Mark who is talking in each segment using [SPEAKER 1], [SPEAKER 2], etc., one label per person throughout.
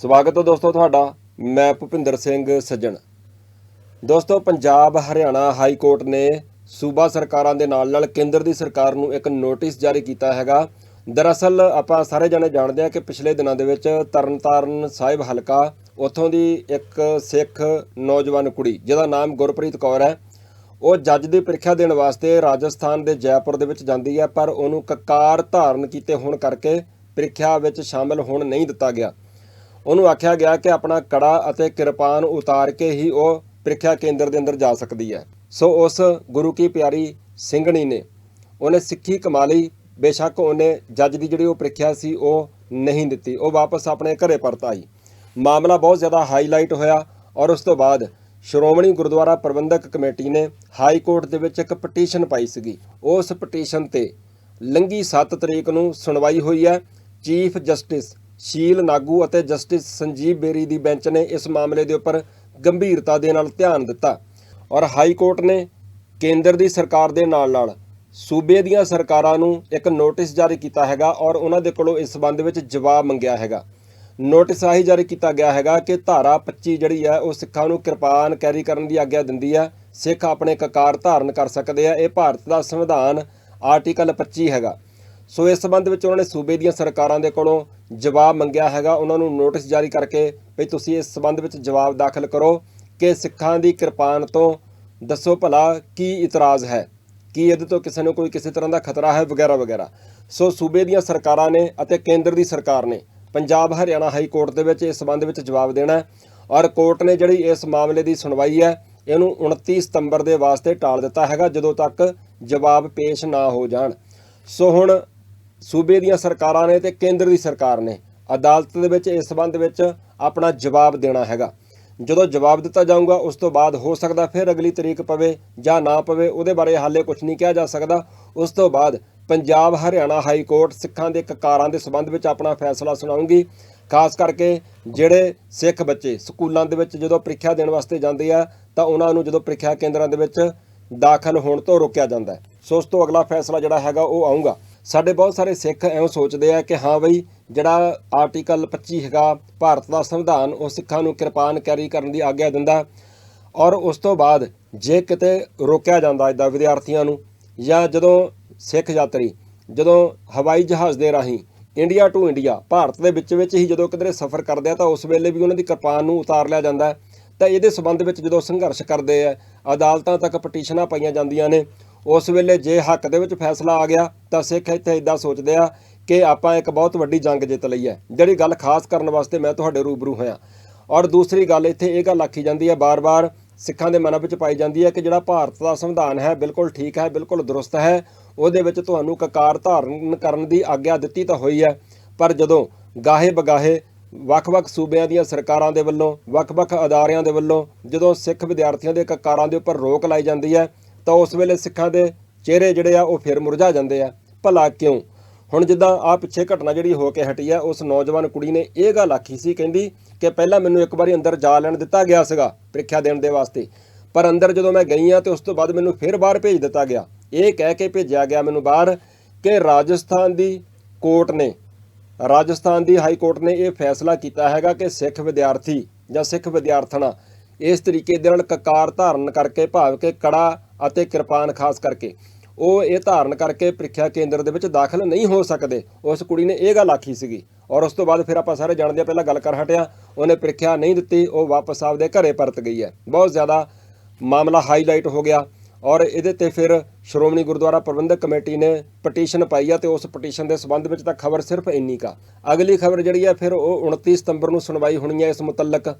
[SPEAKER 1] ਸਵਾਗਤ ਹੈ ਦੋਸਤੋ ਤੁਹਾਡਾ, ਮੈਂ ਭੁਪਿੰਦਰ ਸਿੰਘ ਸੱਜਣ। ਦੋਸਤੋ, ਪੰਜਾਬ, ਹਰਿਆਣਾ ਹਾਈ ਕੋਰਟ ਨੇ ਸੂਬਾ ਸਰਕਾਰਾਂ ਦੇ ਨਾਲ ਨਾਲ ਕੇਂਦਰ ਦੀ ਸਰਕਾਰ ਨੂੰ ਇੱਕ ਨੋਟਿਸ ਜਾਰੀ ਕੀਤਾ ਹੈਗਾ। ਦਰਅਸਲ, ਆਪਾਂ ਸਾਰੇ ਜਣੇ ਜਾਣਦੇ ਹਾਂ ਕਿ ਪਿਛਲੇ ਦਿਨਾਂ ਦੇ ਵਿੱਚ ਤਰਨਤਾਰਨ ਸਾਹਿਬ ਹਲਕਾ, ਉੱਥੋਂ ਦੀ ਇੱਕ ਸਿੱਖ ਨੌਜਵਾਨ ਕੁੜੀ, ਜਿਹਦਾ ਨਾਮ ਗੁਰਪ੍ਰੀਤ ਕੌਰ ਹੈ, ਉਹ ਜੱਜ ਦੀ ਪ੍ਰੀਖਿਆ ਦੇਣ ਵਾਸਤੇ ਰਾਜਸਥਾਨ ਦੇ ਜੈਪੁਰ ਦੇ ਵਿੱਚ ਜਾਂਦੀ ਹੈ, ਪਰ ਉਹਨੂੰ ਕਕਾਰ ਧਾਰਨ ਕੀਤੇ ਹੋਣ ਕਰਕੇ ਪ੍ਰੀਖਿਆ ਵਿੱਚ ਸ਼ਾਮਲ ਹੋਣ ਨਹੀਂ ਦਿੱਤਾ ਗਿਆ। ਉਹਨੂੰ ਆਖਿਆ ਗਿਆ ਕਿ ਆਪਣਾ ਕੜਾ ਅਤੇ ਕਿਰਪਾਨ ਉਤਾਰ ਕੇ ਹੀ ਉਹ ਪ੍ਰੀਖਿਆ ਕੇਂਦਰ ਦੇ ਅੰਦਰ ਜਾ ਸਕਦੀ ਹੈ। ਸੋ ਉਸ ਗੁਰੂ ਕੀ ਪਿਆਰੀ ਸਿੰਘਣੀ ਨੇ ਉਹਨੇ ਸਿੱਖੀ ਕਮਾ ਲਈ ਬੇਸ਼ੱਕ ਉਹਨੇ ਜੱਜ ਦੀ ਜਿਹੜੀ ਉਹ ਪ੍ਰੀਖਿਆ ਸੀ ਉਹ ਨਹੀਂ ਦਿੱਤੀ। ਉਹ ਵਾਪਸ ਆਪਣੇ ਘਰੇ ਪਰਤ ਆਈ ਮਾਮਲਾ ਬਹੁਤ ਜ਼ਿਆਦਾ ਹਾਈਲਾਈਟ ਹੋਇਆ ਔਰ ਉਸ ਤੋਂ ਬਾਅਦ ਸ਼੍ਰੋਮਣੀ ਗੁਰਦੁਆਰਾ ਪ੍ਰਬੰਧਕ ਕਮੇਟੀ ਨੇ ਹਾਈ ਕੋਰਟ ਦੇ ਵਿੱਚ ਇੱਕ ਪਟੀਸ਼ਨ ਪਾਈ ਸੀਗੀ। ਉਸ ਪਟੀਸ਼ਨ ਤੇ ਲੰਗੀ 7 ਤਰੀਕ ਨੂੰ ਸੁਣਵਾਈ ਹੋਈ ਹੈ। ਚੀਫ ਜਸਟਿਸ ਸ਼ੀਲ, ਨਾਗੂ ਅਤੇ ਜਸਟਿਸ ਸੰਜੀਵ ਬੇਰੀ ਦੀ ਬੈਂਚ ਨੇ ਇਸ ਮਾਮਲੇ ਦੇ ਉੱਪਰ ਗੰਭੀਰਤਾ ਦੇ ਨਾਲ ਧਿਆਨ ਦਿੱਤਾ ਔਰ ਹਾਈ ਕੋਰਟ ਨੇ ਕੇਂਦਰ ਦੀ ਸਰਕਾਰ ਦੇ ਨਾਲ ਨਾਲ ਸੂਬੇ ਦੀਆਂ ਸਰਕਾਰਾਂ ਨੂੰ ਇੱਕ ਨੋਟਿਸ ਜਾਰੀ ਕੀਤਾ ਹੈਗਾ ਔਰ ਉਹਨਾਂ ਦੇ ਕੋਲੋਂ ਇਸ ਸੰਬੰਧ ਵਿੱਚ ਜਵਾਬ ਮੰਗਿਆ ਹੈਗਾ। ਨੋਟਿਸ ਆਹੀ ਜਾਰੀ ਕੀਤਾ ਗਿਆ ਹੈਗਾ ਕਿ ਧਾਰਾ 25 ਜਿਹੜੀ ਹੈ, ਉਹ ਸਿੱਖਾਂ ਨੂੰ ਕਿਰਪਾਨ ਕੈਰੀ ਕਰਨ ਦੀ ਆਗਿਆ ਦਿੰਦੀ ਹੈ। ਸਿੱਖ ਆਪਣੇ ਕਕਾਰ ਧਾਰਨ ਕਰ ਸਕਦੇ ਆ। ਇਹ ਭਾਰਤ ਦਾ ਸੰਵਿਧਾਨ ਆਰਟੀਕਲ 25 ਹੈਗਾ। ਸੋ ਇਸ ਸੰਬੰਧ ਵਿੱਚ ਉਹਨਾਂ ਨੇ ਸੂਬੇ ਦੀਆਂ ਸਰਕਾਰਾਂ ਦੇ ਕੋਲੋਂ ਜਵਾਬ ਮੰਗਿਆ ਹੈਗਾ। ਉਹਨਾਂ ਨੂੰ ਨੋਟਿਸ ਜਾਰੀ ਕਰਕੇ ਵੀ ਤੁਸੀਂ ਇਸ ਸੰਬੰਧ ਵਿੱਚ ਜਵਾਬ ਦਾਖਲ ਕਰੋ ਕਿ ਸਿੱਖਾਂ ਦੀ ਕਿਰਪਾਨ ਤੋਂ ਦੱਸੋ ਭਲਾ ਕੀ ਇਤਰਾਜ਼ ਹੈ, ਕੀ ਇਹਦੇ ਤੋਂ ਕਿਸੇ ਨੂੰ ਕੋਈ ਕਿਸੇ ਤਰ੍ਹਾਂ ਦਾ ਖਤਰਾ ਹੈ ਵਗੈਰਾ ਵਗੈਰਾ। ਸੋ ਸੂਬੇ ਦੀਆਂ ਸਰਕਾਰਾਂ ਨੇ ਅਤੇ ਕੇਂਦਰ ਦੀ ਸਰਕਾਰ ਨੇ ਪੰਜਾਬ ਹਰਿਆਣਾ ਹਾਈ ਕੋਰਟ ਦੇ ਵਿੱਚ ਇਸ ਸੰਬੰਧ ਵਿੱਚ ਜਵਾਬ ਦੇਣਾ ਔਰ ਕੋਰਟ ਨੇ ਜਿਹੜੀ ਇਸ ਮਾਮਲੇ ਦੀ ਸੁਣਵਾਈ ਹੈ, ਇਹਨੂੰ 29 ਸਤੰਬਰ ਦੇ ਵਾਸਤੇ ਟਾਲ ਦਿੱਤਾ ਹੈਗਾ, ਜਦੋਂ ਤੱਕ ਜਵਾਬ ਪੇਸ਼ ਨਾ ਹੋ ਜਾਣ। ਸੋ ਹੁਣ ਸੂਬੇ ਦੀਆਂ ਸਰਕਾਰਾਂ ਨੇ ਤੇ ਕੇਂਦਰ ਦੀ ਸਰਕਾਰ ਨੇ ਅਦਾਲਤ ਦੇ ਵਿੱਚ, ਇਸ ਸੰਬੰਧ ਵਿੱਚ ਆਪਣਾ ਜਵਾਬ ਦੇਣਾ ਹੈਗਾ। ਜਦੋਂ ਜਵਾਬ ਦਿੱਤਾ ਜਾਊਗਾ, ਉਸ ਤੋਂ ਬਾਅਦ ਹੋ ਸਕਦਾ ਫਿਰ ਅਗਲੀ ਤਰੀਕ ਪਵੇ ਜਾਂ ਨਾ ਪਵੇ, ਉਹਦੇ ਬਾਰੇ ਹਾਲੇ ਕੁਝ ਨਹੀਂ ਕਿਹਾ ਜਾ ਸਕਦਾ। ਉਸ ਤੋਂ ਬਾਅਦ ਪੰਜਾਬ, ਹਰਿਆਣਾ ਹਾਈ ਕੋਰਟ ਸਿੱਖਾਂ ਦੇ ਕਕਾਰਾਂ ਦੇ ਸੰਬੰਧ ਵਿੱਚ ਆਪਣਾ ਫੈਸਲਾ ਸੁਣਾਉਂਗੀ ਖਾਸ ਕਰਕੇ ਜਿਹੜੇ ਸਿੱਖ ਬੱਚੇ ਸਕੂਲਾਂ ਦੇ ਵਿੱਚ ਜਦੋਂ ਪ੍ਰੀਖਿਆ ਦੇਣ ਵਾਸਤੇ ਜਾਂਦੇ ਆ, ਤਾਂ ਉਹਨਾਂ ਨੂੰ ਜਦੋਂ ਪ੍ਰੀਖਿਆ ਕੇਂਦਰਾਂ ਦੇ ਵਿੱਚ ਦਾਖਲ ਹੋਣ ਤੋਂ ਰੋਕਿਆ ਜਾਂਦਾ ਸੋ ਉਸ ਤੋਂ ਅਗਲਾ ਫੈਸਲਾ ਜਿਹੜਾ ਹੈਗਾ, ਉਹ ਆਊਗਾ। ਸਾਡੇ ਬਹੁਤ ਸਾਰੇ ਸਿੱਖ ਐਵੇਂ ਸੋਚਦੇ ਆ ਕਿ ਹਾਂ ਬਈ, ਜਿਹੜਾ ਆਰਟੀਕਲ 25 ਹੈਗਾ, ਭਾਰਤ ਦਾ ਸੰਵਿਧਾਨ, ਉਹ ਸਿੱਖਾਂ ਨੂੰ ਕਿਰਪਾਨ ਕੈਰੀ ਕਰਨ ਦੀ ਆਗਿਆ ਦਿੰਦਾ। ਔਰ ਉਸ ਤੋਂ ਬਾਅਦ ਜੇ ਕਿਤੇ ਰੋਕਿਆ ਜਾਂਦਾ ਇਦਾਂ ਵਿਦਿਆਰਥੀਆਂ ਨੂੰ, ਜਾਂ ਜਦੋਂ ਸਿੱਖ ਯਾਤਰੀ, ਜਦੋਂ ਹਵਾਈ ਜਹਾਜ਼ ਦੇ ਰਾਹੀਂ ਇੰਡੀਆ ਟੂ ਇੰਡੀਆ ਭਾਰਤ ਦੇ ਵਿੱਚ ਵਿੱਚ ਹੀ ਜਦੋਂ ਕਿਧਰੇ ਸਫ਼ਰ ਕਰਦੇ ਆ, ਤਾਂ ਉਸ ਵੇਲੇ ਵੀ ਉਹਨਾਂ ਦੀ ਕਿਰਪਾਨ ਨੂੰ ਉਤਾਰ ਲਿਆ ਜਾਂਦਾ ਤਾਂ ਇਹਦੇ ਸੰਬੰਧ ਵਿੱਚ ਜਦੋਂ ਸੰਘਰਸ਼ ਕਰਦੇ ਆ, ਅਦਾਲਤਾਂ ਤੱਕ ਪਟੀਸ਼ਨਾਂ ਪਾਈਆਂ ਜਾਂਦੀਆਂ ਨੇ ਉਸ ਵੇਲੇ ਜੇ ਹੱਕ ਦੇ ਵਿੱਚ ਫੈਸਲਾ ਆ ਗਿਆ ਤਾਂ ਸਿੱਖ ਇੱਥੇ ਇਦਾਂ ਸੋਚਦੇ ਆ ਕਿ ਆਪਾਂ ਇੱਕ ਬਹੁਤ ਵੱਡੀ ਜੰਗ ਜਿੱਤ ਲਈ ਹੈ। ਜਿਹੜੀ ਗੱਲ ਖਾਸ ਕਰਨ ਵਾਸਤੇ ਮੈਂ ਤੁਹਾਡੇ ਰੂਬਰੂ ਹੋਇਆ। ਔਰ ਦੂਸਰੀ ਗੱਲ, ਇੱਥੇ ਇਹ ਗੱਲ ਆਖੀ ਜਾਂਦੀ ਹੈ ਬਾਰ-ਬਾਰ, ਸਿੱਖਾਂ ਦੇ ਮਨਾਂ ਵਿੱਚ ਪਾਈ ਜਾਂਦੀ ਹੈ ਕਿ ਜਿਹੜਾ ਭਾਰਤ ਦਾ ਸੰਵਿਧਾਨ ਹੈ, ਬਿਲਕੁਲ ਠੀਕ ਹੈ, ਬਿਲਕੁਲ ਦਰੁਸਤ ਹੈ। ਉਹਦੇ ਵਿੱਚ ਤੁਹਾਨੂੰ ਕਕਾਰ ਧਾਰਨ ਕਰਨ ਦੀ ਆਗਿਆ ਦਿੱਤੀ ਤਾਂ ਹੋਈ ਹੈ। ਪਰ ਜਦੋਂ ਗਾਹੇ ਬਗਾਹੇ ਵੱਖ-ਵੱਖ ਸੂਬਿਆਂ ਦੀਆਂ ਸਰਕਾਰਾਂ ਦੇ ਵੱਲੋਂ, ਵੱਖ-ਵੱਖ ਅਦਾਰਿਆਂ ਦੇ ਵੱਲੋਂ, ਜਦੋਂ ਸਿੱਖ ਵਿਦਿਆਰਥੀਆਂ ਦੇ ਕਕਾਰਾਂ ਦੇ ਉੱਪਰ ਰੋਕ ਲਾਈ ਜਾਂਦੀ ਹੈ ਤਾਂ ਉਸ ਵੇਲੇ ਸਿੱਖਾਂ ਦੇ ਚਿਹਰੇ ਜਿਹੜੇ ਆ, ਉਹ ਫਿਰ ਮੁਰਝਾ ਜਾਂਦੇ ਆ। ਭਲਾ ਕਿਉਂ? ਹੁਣ ਜਿੱਦਾਂ ਆ ਪਿੱਛੇ ਘਟਨਾ ਜਿਹੜੀ ਹੋ ਕੇ ਹਟੀ ਆ, ਉਸ ਨੌਜਵਾਨ ਕੁੜੀ ਨੇ ਇਹ ਗੱਲ ਆਖੀ ਸੀ, ਕਹਿੰਦੀ ਕਿ ਪਹਿਲਾਂ ਮੈਨੂੰ ਇੱਕ ਵਾਰੀ ਅੰਦਰ ਜਾ ਲੈਣ ਦਿੱਤਾ ਗਿਆ ਸੀਗਾ, ਪ੍ਰੀਖਿਆ ਦੇਣ ਦੇ ਵਾਸਤੇ। ਪਰ ਅੰਦਰ ਜਦੋਂ ਮੈਂ ਗਈ ਆ, ਤੇ ਉਸ ਤੋਂ ਬਾਅਦ ਮੈਨੂੰ ਫਿਰ ਬਾਹਰ ਭੇਜ ਦਿੱਤਾ ਗਿਆ। ਇਹ ਕਹਿ ਕੇ ਭੇਜਿਆ ਗਿਆ ਮੈਨੂੰ ਬਾਹਰ ਕਿ ਰਾਜਸਥਾਨ ਦੀ ਕੋਰਟ ਨੇ, ਰਾਜਸਥਾਨ ਦੀ ਹਾਈ ਕੋਰਟ ਨੇ ਇਹ ਫੈਸਲਾ ਕੀਤਾ ਹੈਗਾ ਕਿ ਸਿੱਖ ਵਿਦਿਆਰਥੀ ਜਾਂ ਸਿੱਖ ਵਿਦਿਆਰਥਣਾ ਇਸ ਤਰੀਕੇ ਦੇ ਨਾਲ ਕਕਾਰ ਧਾਰਨ ਕਰਕੇ ਭਾਵ ਕਿ ਕੜਾ ਅਤੇ ਕਿਰਪਾਨ ਖਾਸ ਕਰਕੇ। ਉਹ ਇਹ ਧਾਰਨ ਕਰਕੇ ਪ੍ਰੀਖਿਆ ਕੇਂਦਰ ਦੇ ਵਿੱਚ ਦਾਖਲ ਨਹੀਂ ਹੋ ਸਕਦੇ। ਉਸ ਕੁੜੀ ਨੇ ਇਹ ਗੱਲ ਆਖੀ ਸੀਗੀ। ਔਰ ਉਸ ਤੋਂ ਬਾਅਦ ਫਿਰ ਆਪਾਂ ਸਾਰੇ ਜਾਣਦੇ ਆ ਪਹਿਲਾਂ ਗੱਲ ਕਰ ਹਟਿਆ। ਉਹਨੇ ਪ੍ਰੀਖਿਆ ਨਹੀਂ ਦਿੱਤੀ, ਉਹ ਵਾਪਸ ਆਪਦੇ ਘਰੇ ਪਰਤ ਗਈ ਹੈ। ਬਹੁਤ ਜ਼ਿਆਦਾ ਮਾਮਲਾ ਹਾਈਲਾਈਟ ਹੋ ਗਿਆ। ਔਰ ਇਹਦੇ ਤੇ ਫਿਰ ਸ਼੍ਰੋਮਣੀ ਗੁਰਦੁਆਰਾ ਪ੍ਰਬੰਧਕ ਕਮੇਟੀ ਨੇ ਪਟੀਸ਼ਨ ਪਾਈ ਆ ਤੇ ਉਸ ਪਟੀਸ਼ਨ ਦੇ ਸਬੰਧ ਵਿੱਚ ਤਾਂ ਖਬਰ ਸਿਰਫ ਇੰਨੀ ਕਾ ਅਗਲੀ ਖਬਰ ਜਿਹੜੀ ਹੈ ਫਿਰ ਉਹ 29 ਸਤੰਬਰ ਨੂੰ ਸੁਣਵਾਈ ਹੋਣੀ ਹੈ ਇਸ ਮੁਤਲਕ।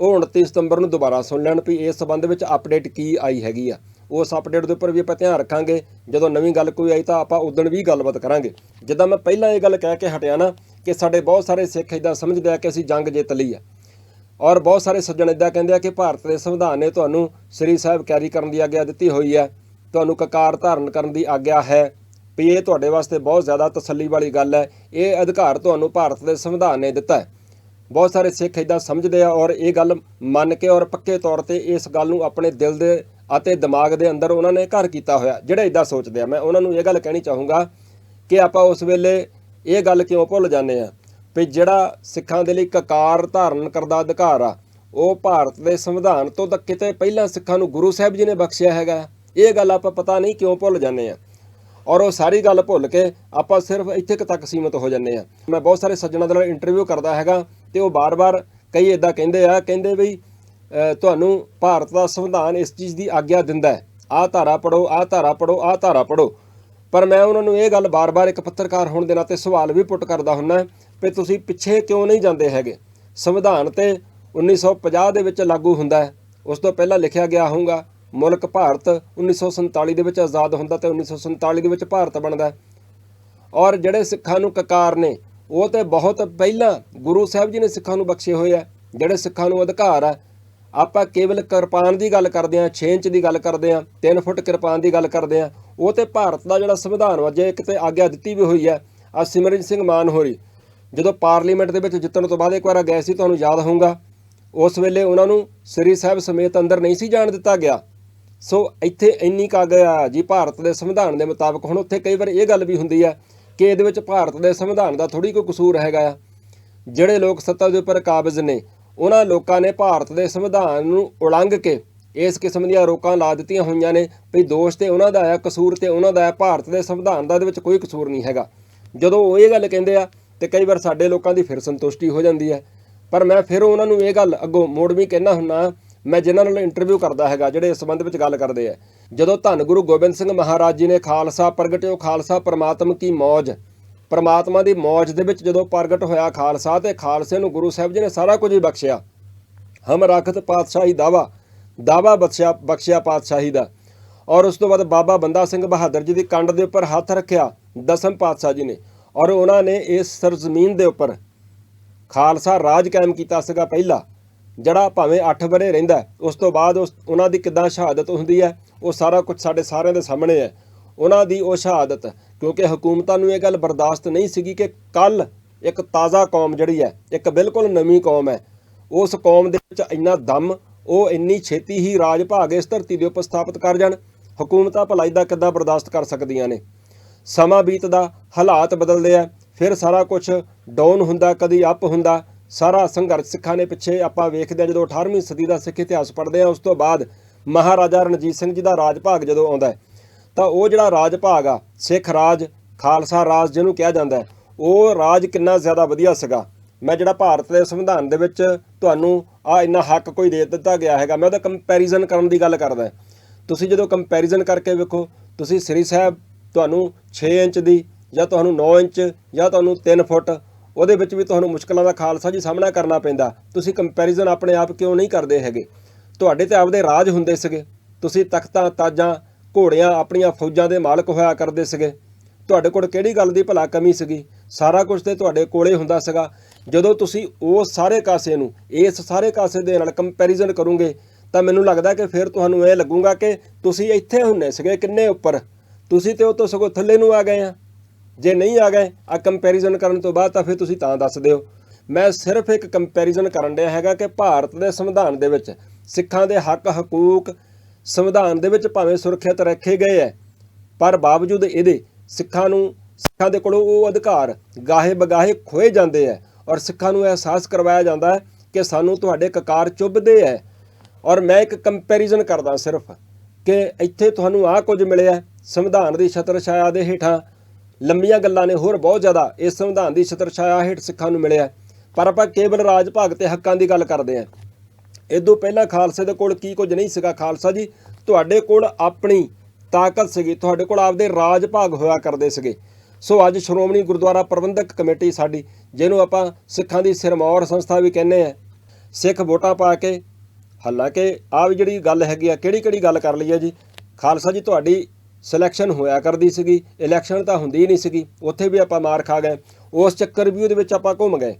[SPEAKER 1] ਉਹ 29 ਸਤੰਬਰ ਨੂੰ ਦੁਬਾਰਾ ਸੁਣ ਲੈਣ ਵੀ ਇਸ ਸਬੰਧ ਵਿੱਚ ਅਪਡੇਟ ਕੀ ਆਈ ਹੈਗੀ ਆ। ਉਸ ਅਪਡੇਟ ਦੇ ਉੱਪਰ ਵੀ ਆਪਾਂ ਧਿਆਨ ਰੱਖਾਂਗੇ। ਜਦੋਂ ਨਵੀਂ ਗੱਲ ਕੋਈ ਆਈ ਤਾਂ ਆਪਾਂ ਉਦੋਂ ਵੀ ਗੱਲਬਾਤ ਕਰਾਂਗੇ। ਜਿੱਦਾਂ ਮੈਂ ਪਹਿਲਾਂ ਇਹ ਗੱਲ ਕਹਿ ਕੇ ਹਟਿਆ ਨਾ ਕਿ ਸਾਡੇ ਬਹੁਤ ਸਾਰੇ ਸਿੱਖ ਇਦਾਂ ਸਮਝਦੇ ਆ ਕਿ ਅਸੀਂ ਜੰਗ ਜਿੱਤ ਲਈ ਆ। ਔਰ ਬਹੁਤ ਸਾਰੇ ਸੱਜਣ ਇਦਾਂ ਕਹਿੰਦੇ ਆ ਕਿ ਭਾਰਤ ਦੇ ਸੰਵਿਧਾਨ ਨੇ ਤੁਹਾਨੂੰ ਸ੍ਰੀ ਸਾਹਿਬ ਕੈਰੀ ਕਰਨ ਦੀ ਆਗਿਆ ਦਿੱਤੀ ਹੋਈ ਹੈ। ਤੁਹਾਨੂੰ ਕਕਾਰ ਧਾਰਨ ਕਰਨ ਦੀ ਆਗਿਆ ਹੈ। ਵੀ ਇਹ ਤੁਹਾਡੇ ਵਾਸਤੇ ਬਹੁਤ ਜ਼ਿਆਦਾ ਤਸੱਲੀ ਵਾਲੀ ਗੱਲ ਹੈ। ਇਹ ਅਧਿਕਾਰ ਤੁਹਾਨੂੰ ਭਾਰਤ ਦੇ ਸੰਵਿਧਾਨ ਨੇ ਦਿੱਤਾ ਹੈ। ਬਹੁਤ ਸਾਰੇ ਸਿੱਖ ਇਦਾਂ ਸਮਝਦੇ ਆ ਔਰ ਇਹ ਗੱਲ ਮੰਨ ਕੇ ਔਰ ਪੱਕੇ ਤੌਰ ਤੇ ਇਸ ਗੱਲ ਨੂੰ ਆਪਣੇ ਦਿਲ ਦੇ ਅਤੇ ਦਿਮਾਗ ਦੇ ਅੰਦਰ ਉਹਨਾਂ ਨੇ ਘਰ ਕੀਤਾ ਹੋਇਆ, ਜਿਹੜੇ ਇਦਾਂ ਸੋਚਦੇ ਆ। ਮੈਂ ਉਹਨਾਂ ਨੂੰ ਇਹ ਗੱਲ ਕਹਿਣੀ ਚਾਹੂੰਗਾ ਕਿ ਆਪਾਂ ਉਸ ਵੇਲੇ ਇਹ ਗੱਲ ਕਿਉਂ ਭੁੱਲ ਜਾਂਦੇ ਆ ਵੀ ਜਿਹੜਾ ਸਿੱਖਾਂ ਦੇ ਲਈ ਕਕਾਰ ਧਾਰਨ ਕਰਦਾ ਅਧਿਕਾਰ ਆ, ਉਹ ਭਾਰਤ ਦੇ ਸੰਵਿਧਾਨ ਤੋਂ ਤਾਂ ਕਿਤੇ ਪਹਿਲਾਂ ਸਿੱਖਾਂ ਨੂੰ ਗੁਰੂ ਸਾਹਿਬ ਜੀ ਨੇ ਬਖਸ਼ਿਆ ਹੈਗਾ। ਇਹ ਗੱਲ ਆਪਾਂ ਪਤਾ ਨਹੀਂ ਕਿਉਂ ਭੁੱਲ ਜਾਂਦੇ ਆ। ਔਰ ਉਹ ਸਾਰੀ ਗੱਲ ਭੁੱਲ ਕੇ ਆਪਾਂ ਸਿਰਫ ਇੱਥੇ ਕੁ ਤੱਕ ਸੀਮਤ ਹੋ ਜਾਂਦੇ ਆ। ਮੈਂ ਬਹੁਤ ਸਾਰੇ ਸੱਜਣਾਂ ਦੇ ਨਾਲ ਇੰਟਰਵਿਊ ਕਰਦਾ ਹੈਗਾ ਤੇ ਉਹ ਬਾਰ-ਬਾਰ ਕਈ ਇਦਾਂ ਕਹਿੰਦੇ ਆ, ਕਹਿੰਦੇ ਵੀ ਤੁਹਾਨੂੰ ਭਾਰਤ ਦਾ ਸੰਵਿਧਾਨ ਇਸ ਚੀਜ਼ ਦੀ ਆਗਿਆ ਦਿੰਦਾ ਹੈ। ਆਹ ਧਾਰਾ ਪੜੋ ਆਹ ਧਾਰਾ ਪੜੋ ਆਹ ਧਾਰਾ ਪੜੋ ਪਰ ਮੈਂ ਉਹਨਾਂ ਨੂੰ ਇਹ ਗੱਲ ਬਾਰ-ਬਾਰ ਇੱਕ ਪੱਤਰਕਾਰ ਹੋਣ ਦੇ ਨਾਤੇ ਸਵਾਲ ਵੀ ਪੁੱਟ ਕਰਦਾ ਹੁੰਨਾ ਵੀ ਤੁਸੀਂ ਪਿੱਛੇ ਕਿਉਂ ਨਹੀਂ ਜਾਂਦੇ ਹੈਗੇ? ਸੰਵਿਧਾਨ ਤੇ 1950 ਦੇ ਵਿੱਚ ਲਾਗੂ ਹੁੰਦਾ ਹੈ। ਉਸ ਤੋਂ ਪਹਿਲਾਂ ਲਿਖਿਆ ਗਿਆ ਹੋਊਗਾ, ਮੁਲਕ ਭਾਰਤ 1947 ਦੇ ਵਿੱਚ ਆਜ਼ਾਦ ਹੁੰਦਾ ਤੇ 1947 ਦੇ ਵਿੱਚ ਭਾਰਤ ਬਣਦਾ ਔਰ ਜਿਹੜੇ ਸਿੱਖਾਂ ਨੂੰ ਕਕਾਰ ਨੇ, ਉਹ ਤੇ ਬਹੁਤ ਪਹਿਲਾਂ ਗੁਰੂ ਸਾਹਿਬ ਜੀ ਨੇ ਸਿੱਖਾਂ ਨੂੰ ਬਖਸ਼ੇ ਹੋਏ ਆ। ਜਿਹੜੇ ਸਿੱਖਾਂ ਨੂੰ ਅਧਿਕਾਰ ਆ ਆਪਾਂ ਕੇਵਲ ਕਿਰਪਾਨ ਦੀ ਗੱਲ ਕਰਦੇ ਆ 6 ਇੰਚ ਦੀ ਗੱਲ ਕਰਦੇ ਆ 3 ਫੁੱਟ ਕਿਰਪਾਨ ਦੀ ਗੱਲ ਕਰਦੇ ਆ ਉਹ ਤੇ ਭਾਰਤ ਦਾ ਜਿਹੜਾ ਸੰਵਿਧਾਨ ਵਜੇ ਇੱਕ ਤੇ ਆਗਿਆ ਦਿੱਤੀ ਵੀ ਹੋਈ ਹੈ ਆ ਸਿਮਰਨ ਸਿੰਘ ਮਾਨ ਹੋਰੀ ਜਦੋਂ ਪਾਰਲੀਮੈਂਟ ਦੇ ਵਿੱਚ ਜਿੱਤਣ ਤੋਂ ਬਾਅਦ ਇੱਕ ਵਾਰ ਗਏ ਸੀ, ਤੁਹਾਨੂੰ ਯਾਦ ਹੋਊਗਾ, ਉਸ ਵੇਲੇ ਉਹਨਾਂ ਨੂੰ ਸ੍ਰੀ ਸਾਹਿਬ ਸਮੇਤ ਅੰਦਰ ਨਹੀਂ ਸੀ ਜਾਣ ਦਿੱਤਾ ਗਿਆ। ਸੋ ਇੱਥੇ ਇੰਨੀ ਕਾਗ ਆ ਜੀ ਭਾਰਤ ਦੇ ਸੰਵਿਧਾਨ ਦੇ ਮੁਤਾਬਕ, ਹੁਣ ਉੱਥੇ ਕਈ ਵਾਰ ਇਹ ਗੱਲ ਵੀ ਹੁੰਦੀ ਹੈ ਕਿ ਇਹਦੇ ਵਿੱਚ ਭਾਰਤ ਦੇ ਸੰਵਿਧਾਨ ਦਾ ਥੋੜੀ ਕੋਈ ਕਸੂਰ ਹੈਗਾ ਆ। ਜਿਹੜੇ ਲੋਕ ਸੱਤਾ ਦੇ ਉੱਪਰ ਕਾਬਜ਼ ਨੇ ਉਹਨਾਂ ਲੋਕਾਂ ਨੇ ਭਾਰਤ ਦੇ ਸੰਵਿਧਾਨ ਨੂੰ ਉਲੰਘ ਕੇ ਇਸ ਕਿਸਮ ਦੀਆਂ ਰੋਕਾਂ ਲਾ ਦਿੱਤੀਆਂ ਹੋਈਆਂ ਨੇ ਵੀ ਦੋਸ਼ ਤੇ ਉਹਨਾਂ ਦਾ ਆ, ਕਸੂਰ ਤੇ ਉਹਨਾਂ ਦਾ ਆ, ਭਾਰਤ ਦੇ ਸੰਵਿਧਾਨ ਦਾ ਇਹਦੇ ਵਿੱਚ ਕੋਈ ਕਸੂਰ ਨਹੀਂ ਹੈਗਾ। ਜਦੋਂ ਉਹ ਇਹ ਗੱਲ ਕਹਿੰਦੇ ਆ ਤੇ ਕਈ ਵਾਰ ਸਾਡੇ ਲੋਕਾਂ ਦੀ ਫਿਰ ਸੰਤੁਸ਼ਟੀ ਹੋ ਜਾਂਦੀ ਹੈ। ਪਰ ਮੈਂ ਫਿਰ ਉਹਨਾਂ ਨੂੰ ਇਹ ਗੱਲ ਅੱਗੋਂ ਮੋੜ ਵੀ ਕਹਿਣਾ ਹੁੰਨਾ ਮੈਂ ਜਿਨ੍ਹਾਂ ਨਾਲ ਇੰਟਰਵਿਊ ਕਰਦਾ ਹੈਗਾ, ਜਿਹੜੇ ਇਸ ਸੰਬੰਧ ਵਿੱਚ ਗੱਲ ਕਰਦੇ ਆ। ਜਦੋਂ ਧੰਨ ਗੁਰੂ ਗੋਬਿੰਦ ਸਿੰਘ ਮਹਾਰਾਜ ਜੀ ਨੇ ਖਾਲਸਾ ਪ੍ਰਗਟਿਓ, ਖਾਲਸਾ ਪ੍ਰਮਾਤਮ ਕੀ ਮੌਜ ਪਰਮਾਤਮਾ ਦੀ ਮੌਜ ਦੇ ਵਿੱਚ ਜਦੋਂ ਪ੍ਰਗਟ ਹੋਇਆ ਖਾਲਸਾ ਤੇ ਖਾਲਸੇ ਨੂੰ ਗੁਰੂ ਸਾਹਿਬ ਜੀ ਨੇ ਸਾਰਾ ਕੁਝ ਹੀ ਬਖਸ਼ਿਆ। ਹਮ ਰੱਖਤ ਪਾਤਸ਼ਾਹੀ ਦਾਵਾ ਦਾਵਾ ਬਖਸ਼ਿਆ ਬਖਸ਼ਿਆ ਪਾਤਸ਼ਾਹੀ ਦਾ। ਔਰ ਉਸ ਤੋਂ ਬਾਅਦ ਬਾਬਾ ਬੰਦਾ ਸਿੰਘ ਬਹਾਦਰ ਜੀ ਦੀ ਕੰਡ ਦੇ ਉੱਪਰ ਹੱਥ ਰੱਖਿਆ ਦਸਮ ਪਾਤਸ਼ਾਹ ਜੀ ਨੇ। ਔਰ ਉਹਨਾਂ ਨੇ ਇਸ ਸਰਜ਼ਮੀਨ ਦੇ ਉੱਪਰ ਖਾਲਸਾ ਰਾਜ ਕਾਇਮ ਕੀਤਾ ਸੀਗਾ ਪਹਿਲਾ, ਜਿਹੜਾ ਭਾਵੇਂ 8 ਬਰੇ ਰਹਿੰਦਾ ਉਸ ਤੋਂ ਬਾਅਦ ਉਸ, ਉਹਨਾਂ ਦੀ ਕਿੱਦਾਂ ਸ਼ਹਾਦਤ ਹੁੰਦੀ ਹੈ, ਉਹ ਸਾਰਾ ਕੁਝ ਸਾਡੇ ਸਾਰਿਆਂ ਦੇ ਸਾਹਮਣੇ ਹੈ। ਉਹਨਾਂ ਦੀ ਉਹ ਸ਼ਹਾਦਤ ਕਿਉਂਕਿ ਹਕੂਮਤਾਂ ਨੂੰ ਇਹ ਗੱਲ ਬਰਦਾਸ਼ਤ ਨਹੀਂ ਸੀਗੀ ਕਿ ਕੱਲ ਇੱਕ ਤਾਜ਼ਾ ਕੌਮ ਜਿਹੜੀ ਹੈ ਇੱਕ ਬਿਲਕੁਲ ਨਵੀਂ ਕੌਮ ਹੈ ਉਸ ਕੌਮ ਦੇ ਵਿੱਚ ਇੰਨਾ ਦਮ ਉਹ ਇੰਨੀ ਛੇਤੀ ਹੀ ਰਾਜ ਭਾਗ ਇਸ ਧਰਤੀ ਦੇ ਉੱਪਰ ਸਥਾਪਿਤ ਕਰ ਜਾਣ ਹਕੂਮਤਾਂ ਭਲਾਈ ਦਾ ਕਿੱਦਾਂ ਬਰਦਾਸ਼ਤ ਕਰ ਸਕਦੀਆਂ ਨੇ? ਸਮਾਂ ਬੀਤਦਾ ਹਾਲਾਤ ਬਦਲਦੇ ਆ ਫਿਰ ਸਾਰਾ ਕੁਝ ਡਾਊਨ ਹੁੰਦਾ ਕਦੀ ਅਪ ਹੁੰਦਾ ਸਾਰਾ ਸੰਘਰਸ਼ ਸਿੱਖਾਂ ਨੇ ਪਿੱਛੇ ਆਪਾਂ ਵੇਖਦੇ ਆ ਜਦੋਂ 18ਵੀਂ ਸਦੀ ਦਾ ਸਿੱਖ ਇਤਿਹਾਸ ਪੜ੍ਹਦੇ ਆ ਉਸ ਤੋਂ ਬਾਅਦ ਮਹਾਰਾਜਾ ਰਣਜੀਤ ਸਿੰਘ ਜੀ ਦਾ ਰਾਜ ਭਾਗ ਜਦੋਂ ਆਉਂਦਾ ਹੈ, ਤਾਂ ਉਹ ਜਿਹੜਾ ਰਾਜ ਭਾਗ ਆ, ਸਿੱਖ ਰਾਜ, ਖਾਲਸਾ ਰਾਜ ਜਿਹਨੂੰ ਕਿਹਾ ਜਾਂਦਾ ਉਹ ਰਾਜ ਕਿੰਨਾ ਜ਼ਿਆਦਾ ਵਧੀਆ ਸੀਗਾ। ਮੈਂ ਜਿਹੜਾ ਭਾਰਤ ਦੇ ਸੰਵਿਧਾਨ ਦੇ ਵਿੱਚ ਤੁਹਾਨੂੰ ਆ ਇੰਨਾ ਹੱਕ ਕੋਈ ਦੇ ਦਿੱਤਾ ਗਿਆ ਹੈਗਾ, ਮੈਂ ਉਹਦਾ ਕੰਪੈਰੀਜ਼ਨ ਕਰਨ ਦੀ ਗੱਲ ਕਰਦਾ ਤੁਸੀਂ ਜਦੋਂ ਕੰਪੈਰੀਜ਼ਨ ਕਰਕੇ ਵੇਖੋ, ਤੁਸੀਂ ਸ੍ਰੀ ਸਾਹਿਬ ਤੁਹਾਨੂੰ 6 ਇੰਚ ਦੀ ਜਾਂ ਤੁਹਾਨੂੰ 9 ਇੰਚ ਜਾਂ ਤੁਹਾਨੂੰ 3 ਫੁੱਟ, ਉਹਦੇ ਵਿੱਚ ਵੀ ਤੁਹਾਨੂੰ ਮੁਸ਼ਕਲਾਂ ਦਾ ਖਾਲਸਾ ਜੀ ਸਾਹਮਣਾ ਕਰਨਾ ਪੈਂਦਾ। ਤੁਸੀਂ ਕੰਪੈਰੀਜ਼ਨ ਆਪਣੇ ਆਪ ਕਿਉਂ ਨਹੀਂ ਕਰਦੇ ਹੈਗੇ? ਤੁਹਾਡੇ ਤੇ ਆਪਦੇ ਰਾਜ ਹੁੰਦੇ ਸੀਗੇ। ਤੁਸੀਂ ਤਖਤਾਂ, ਤਾਜਾਂ ਘੋੜਿਆਂ ਆਪਣੀਆਂ ਫੌਜਾਂ ਦੇ ਮਾਲਕ ਹੋਇਆ ਕਰਦੇ ਸੀਗੇ। ਤੁਹਾਡੇ ਕੋਲ ਕਿਹੜੀ ਗੱਲ ਦੀ ਭਲਾ ਕਮੀ ਸੀਗੀ? ਸਾਰਾ ਕੁਝ ਤੇ ਤੁਹਾਡੇ ਕੋਲੇ ਹੁੰਦਾ ਸੀਗਾ। ਜਦੋਂ ਤੁਸੀਂ ਉਸ ਸਾਰੇ ਕਾਸੇ ਨੂੰ, ਇਸ ਸਾਰੇ ਕਾਸੇ ਦੇ ਨਾਲ ਕੰਪੈਰੀਜ਼ਨ ਕਰੋਗੇ, ਤਾਂ ਮੈਨੂੰ ਲੱਗਦਾ ਕਿ ਫਿਰ ਤੁਹਾਨੂੰ ਇਹ ਲੱਗੂਗਾ ਕਿ ਤੁਸੀਂ ਇੱਥੇ ਹੁੰਨੇ ਸੀਗੇ ਕਿੰਨੇ ਉੱਪਰ। ਤੁਸੀਂ ਤੇ ਉਹ ਤੋਂ ਸਗੋਂ ਥੱਲੇ ਨੂੰ ਆ ਗਏ ਆ। ਜੇ ਨਹੀਂ ਆ ਗਏ ਆ ਕੰਪੈਰੀਜ਼ਨ ਕਰਨ ਤੋਂ ਬਾਅਦ ਤਾਂ ਫਿਰ ਤੁਸੀਂ ਤਾਂ ਦੱਸ ਦਿਓ। ਮੈਂ ਸਿਰਫ ਇੱਕ ਕੰਪੈਰੀਜ਼ਨ ਕਰਨ ਡਿਆ ਹੈਗਾ ਕਿ ਭਾਰਤ ਦੇ ਸੰਵਿਧਾਨ ਦੇ ਵਿੱਚ ਸਿੱਖਾਂ ਦੇ ਹੱਕ, ਹਕੂਕ ਸੰਵਿਧਾਨ ਦੇ ਵਿੱਚ ਭਾਵੇਂ ਸੁਰੱਖਿਅਤ ਰੱਖੇ ਗਏ ਹੈ ਪਰ ਬਾਵਜੂਦ ਇਹਦੇ ਸਿੱਖਾਂ ਨੂੰ, ਸਿੱਖਾਂ ਦੇ ਕੋਲੋਂ ਉਹ ਅਧਿਕਾਰ ਗਾਹੇ ਬਗਾਹੇ ਖੋਏ ਜਾਂਦੇ ਹੈ ਔਰ ਸਿੱਖਾਂ ਨੂੰ ਅਹਿਸਾਸ ਕਰਵਾਇਆ ਜਾਂਦਾ ਕਿ ਸਾਨੂੰ ਤੁਹਾਡੇ ਕਕਾਰ ਚੁੱਭਦੇ ਹੈ ਔਰ ਮੈਂ ਇੱਕ ਕੰਪੈਰੀਜ਼ਨ ਕਰਦਾ ਸਿਰਫ ਕਿ ਇੱਥੇ ਤੁਹਾਨੂੰ ਆਹ ਕੁਝ ਮਿਲਿਆ ਸੰਵਿਧਾਨ ਦੀ ਛਤਰ ਛਾਇਆ ਦੇ ਹੇਠਾਂ। ਲੰਮੀਆਂ ਗੱਲਾਂ ਨੇ, ਹੋਰ ਬਹੁਤ ਜ਼ਿਆਦਾ ਇਸ ਸੰਵਿਧਾਨ ਦੀ ਛਤਰ ਛਾਇਆ ਹੇਠ ਸਿੱਖਾਂ ਨੂੰ ਮਿਲਿਆ। ਪਰ ਆਪਾਂ ਕੇਵਲ ਰਾਜ ਭਾਗ ਤੇ ਹੱਕਾਂ ਦੀ ਗੱਲ ਕਰਦੇ ਹਾਂ ਇਦੋਂ ਪਹਿਲਾਂ ਖਾਲਸੇ ਦੇ ਕੋਲ ਕੀ ਕੁਝ ਨਹੀਂ ਸੀਗਾ ਖਾਲਸਾ ਜੀ, ਤੁਹਾਡੇ ਕੋਲ ਆਪਣੀ ਤਾਕਤ ਸੀਗੀ, ਤੁਹਾਡੇ ਕੋਲ ਆਪਦੇ ਰਾਜ ਭਾਗ ਹੋਇਆ ਕਰਦੇ ਸੀਗੇ। ਸੋ ਅੱਜ ਸ਼੍ਰੋਮਣੀ ਗੁਰਦੁਆਰਾ ਪ੍ਰਬੰਧਕ ਕਮੇਟੀ ਸਾਡੀ, ਜਿਹਨੂੰ ਆਪਾਂ ਸਿੱਖਾਂ ਦੀ ਸਿਰਮੌਰ ਸੰਸਥਾ ਵੀ ਕਹਿੰਦੇ ਆ, ਸਿੱਖ ਵੋਟਾਂ ਪਾ ਕੇ ਹਾਲਾਂਕਿ ਆਹ ਵੀ ਜਿਹੜੀ ਗੱਲ ਹੈਗੀ ਆ ਕਿਹੜੀ ਕਿਹੜੀ ਗੱਲ ਕਰ ਲਈ ਹੈ ਜੀ? ਖਾਲਸਾ ਜੀ, ਤੁਹਾਡੀ ਸਿਲੈਕਸ਼ਨ ਹੋਇਆ ਕਰਦੀ ਸੀਗੀ, ਇਲੈਕਸ਼ਨ ਤਾਂ ਹੁੰਦੀ ਨਹੀਂ ਸੀਗੀ, ਉੱਥੇ ਵੀ ਆਪਾਂ ਮਾਰ ਖਾ ਗਏ। ਉਸ ਚੱਕਰ ਵੀ ਉਹਦੇ ਵਿੱਚ ਆਪਾਂ ਘੁੰਮ ਗਏ।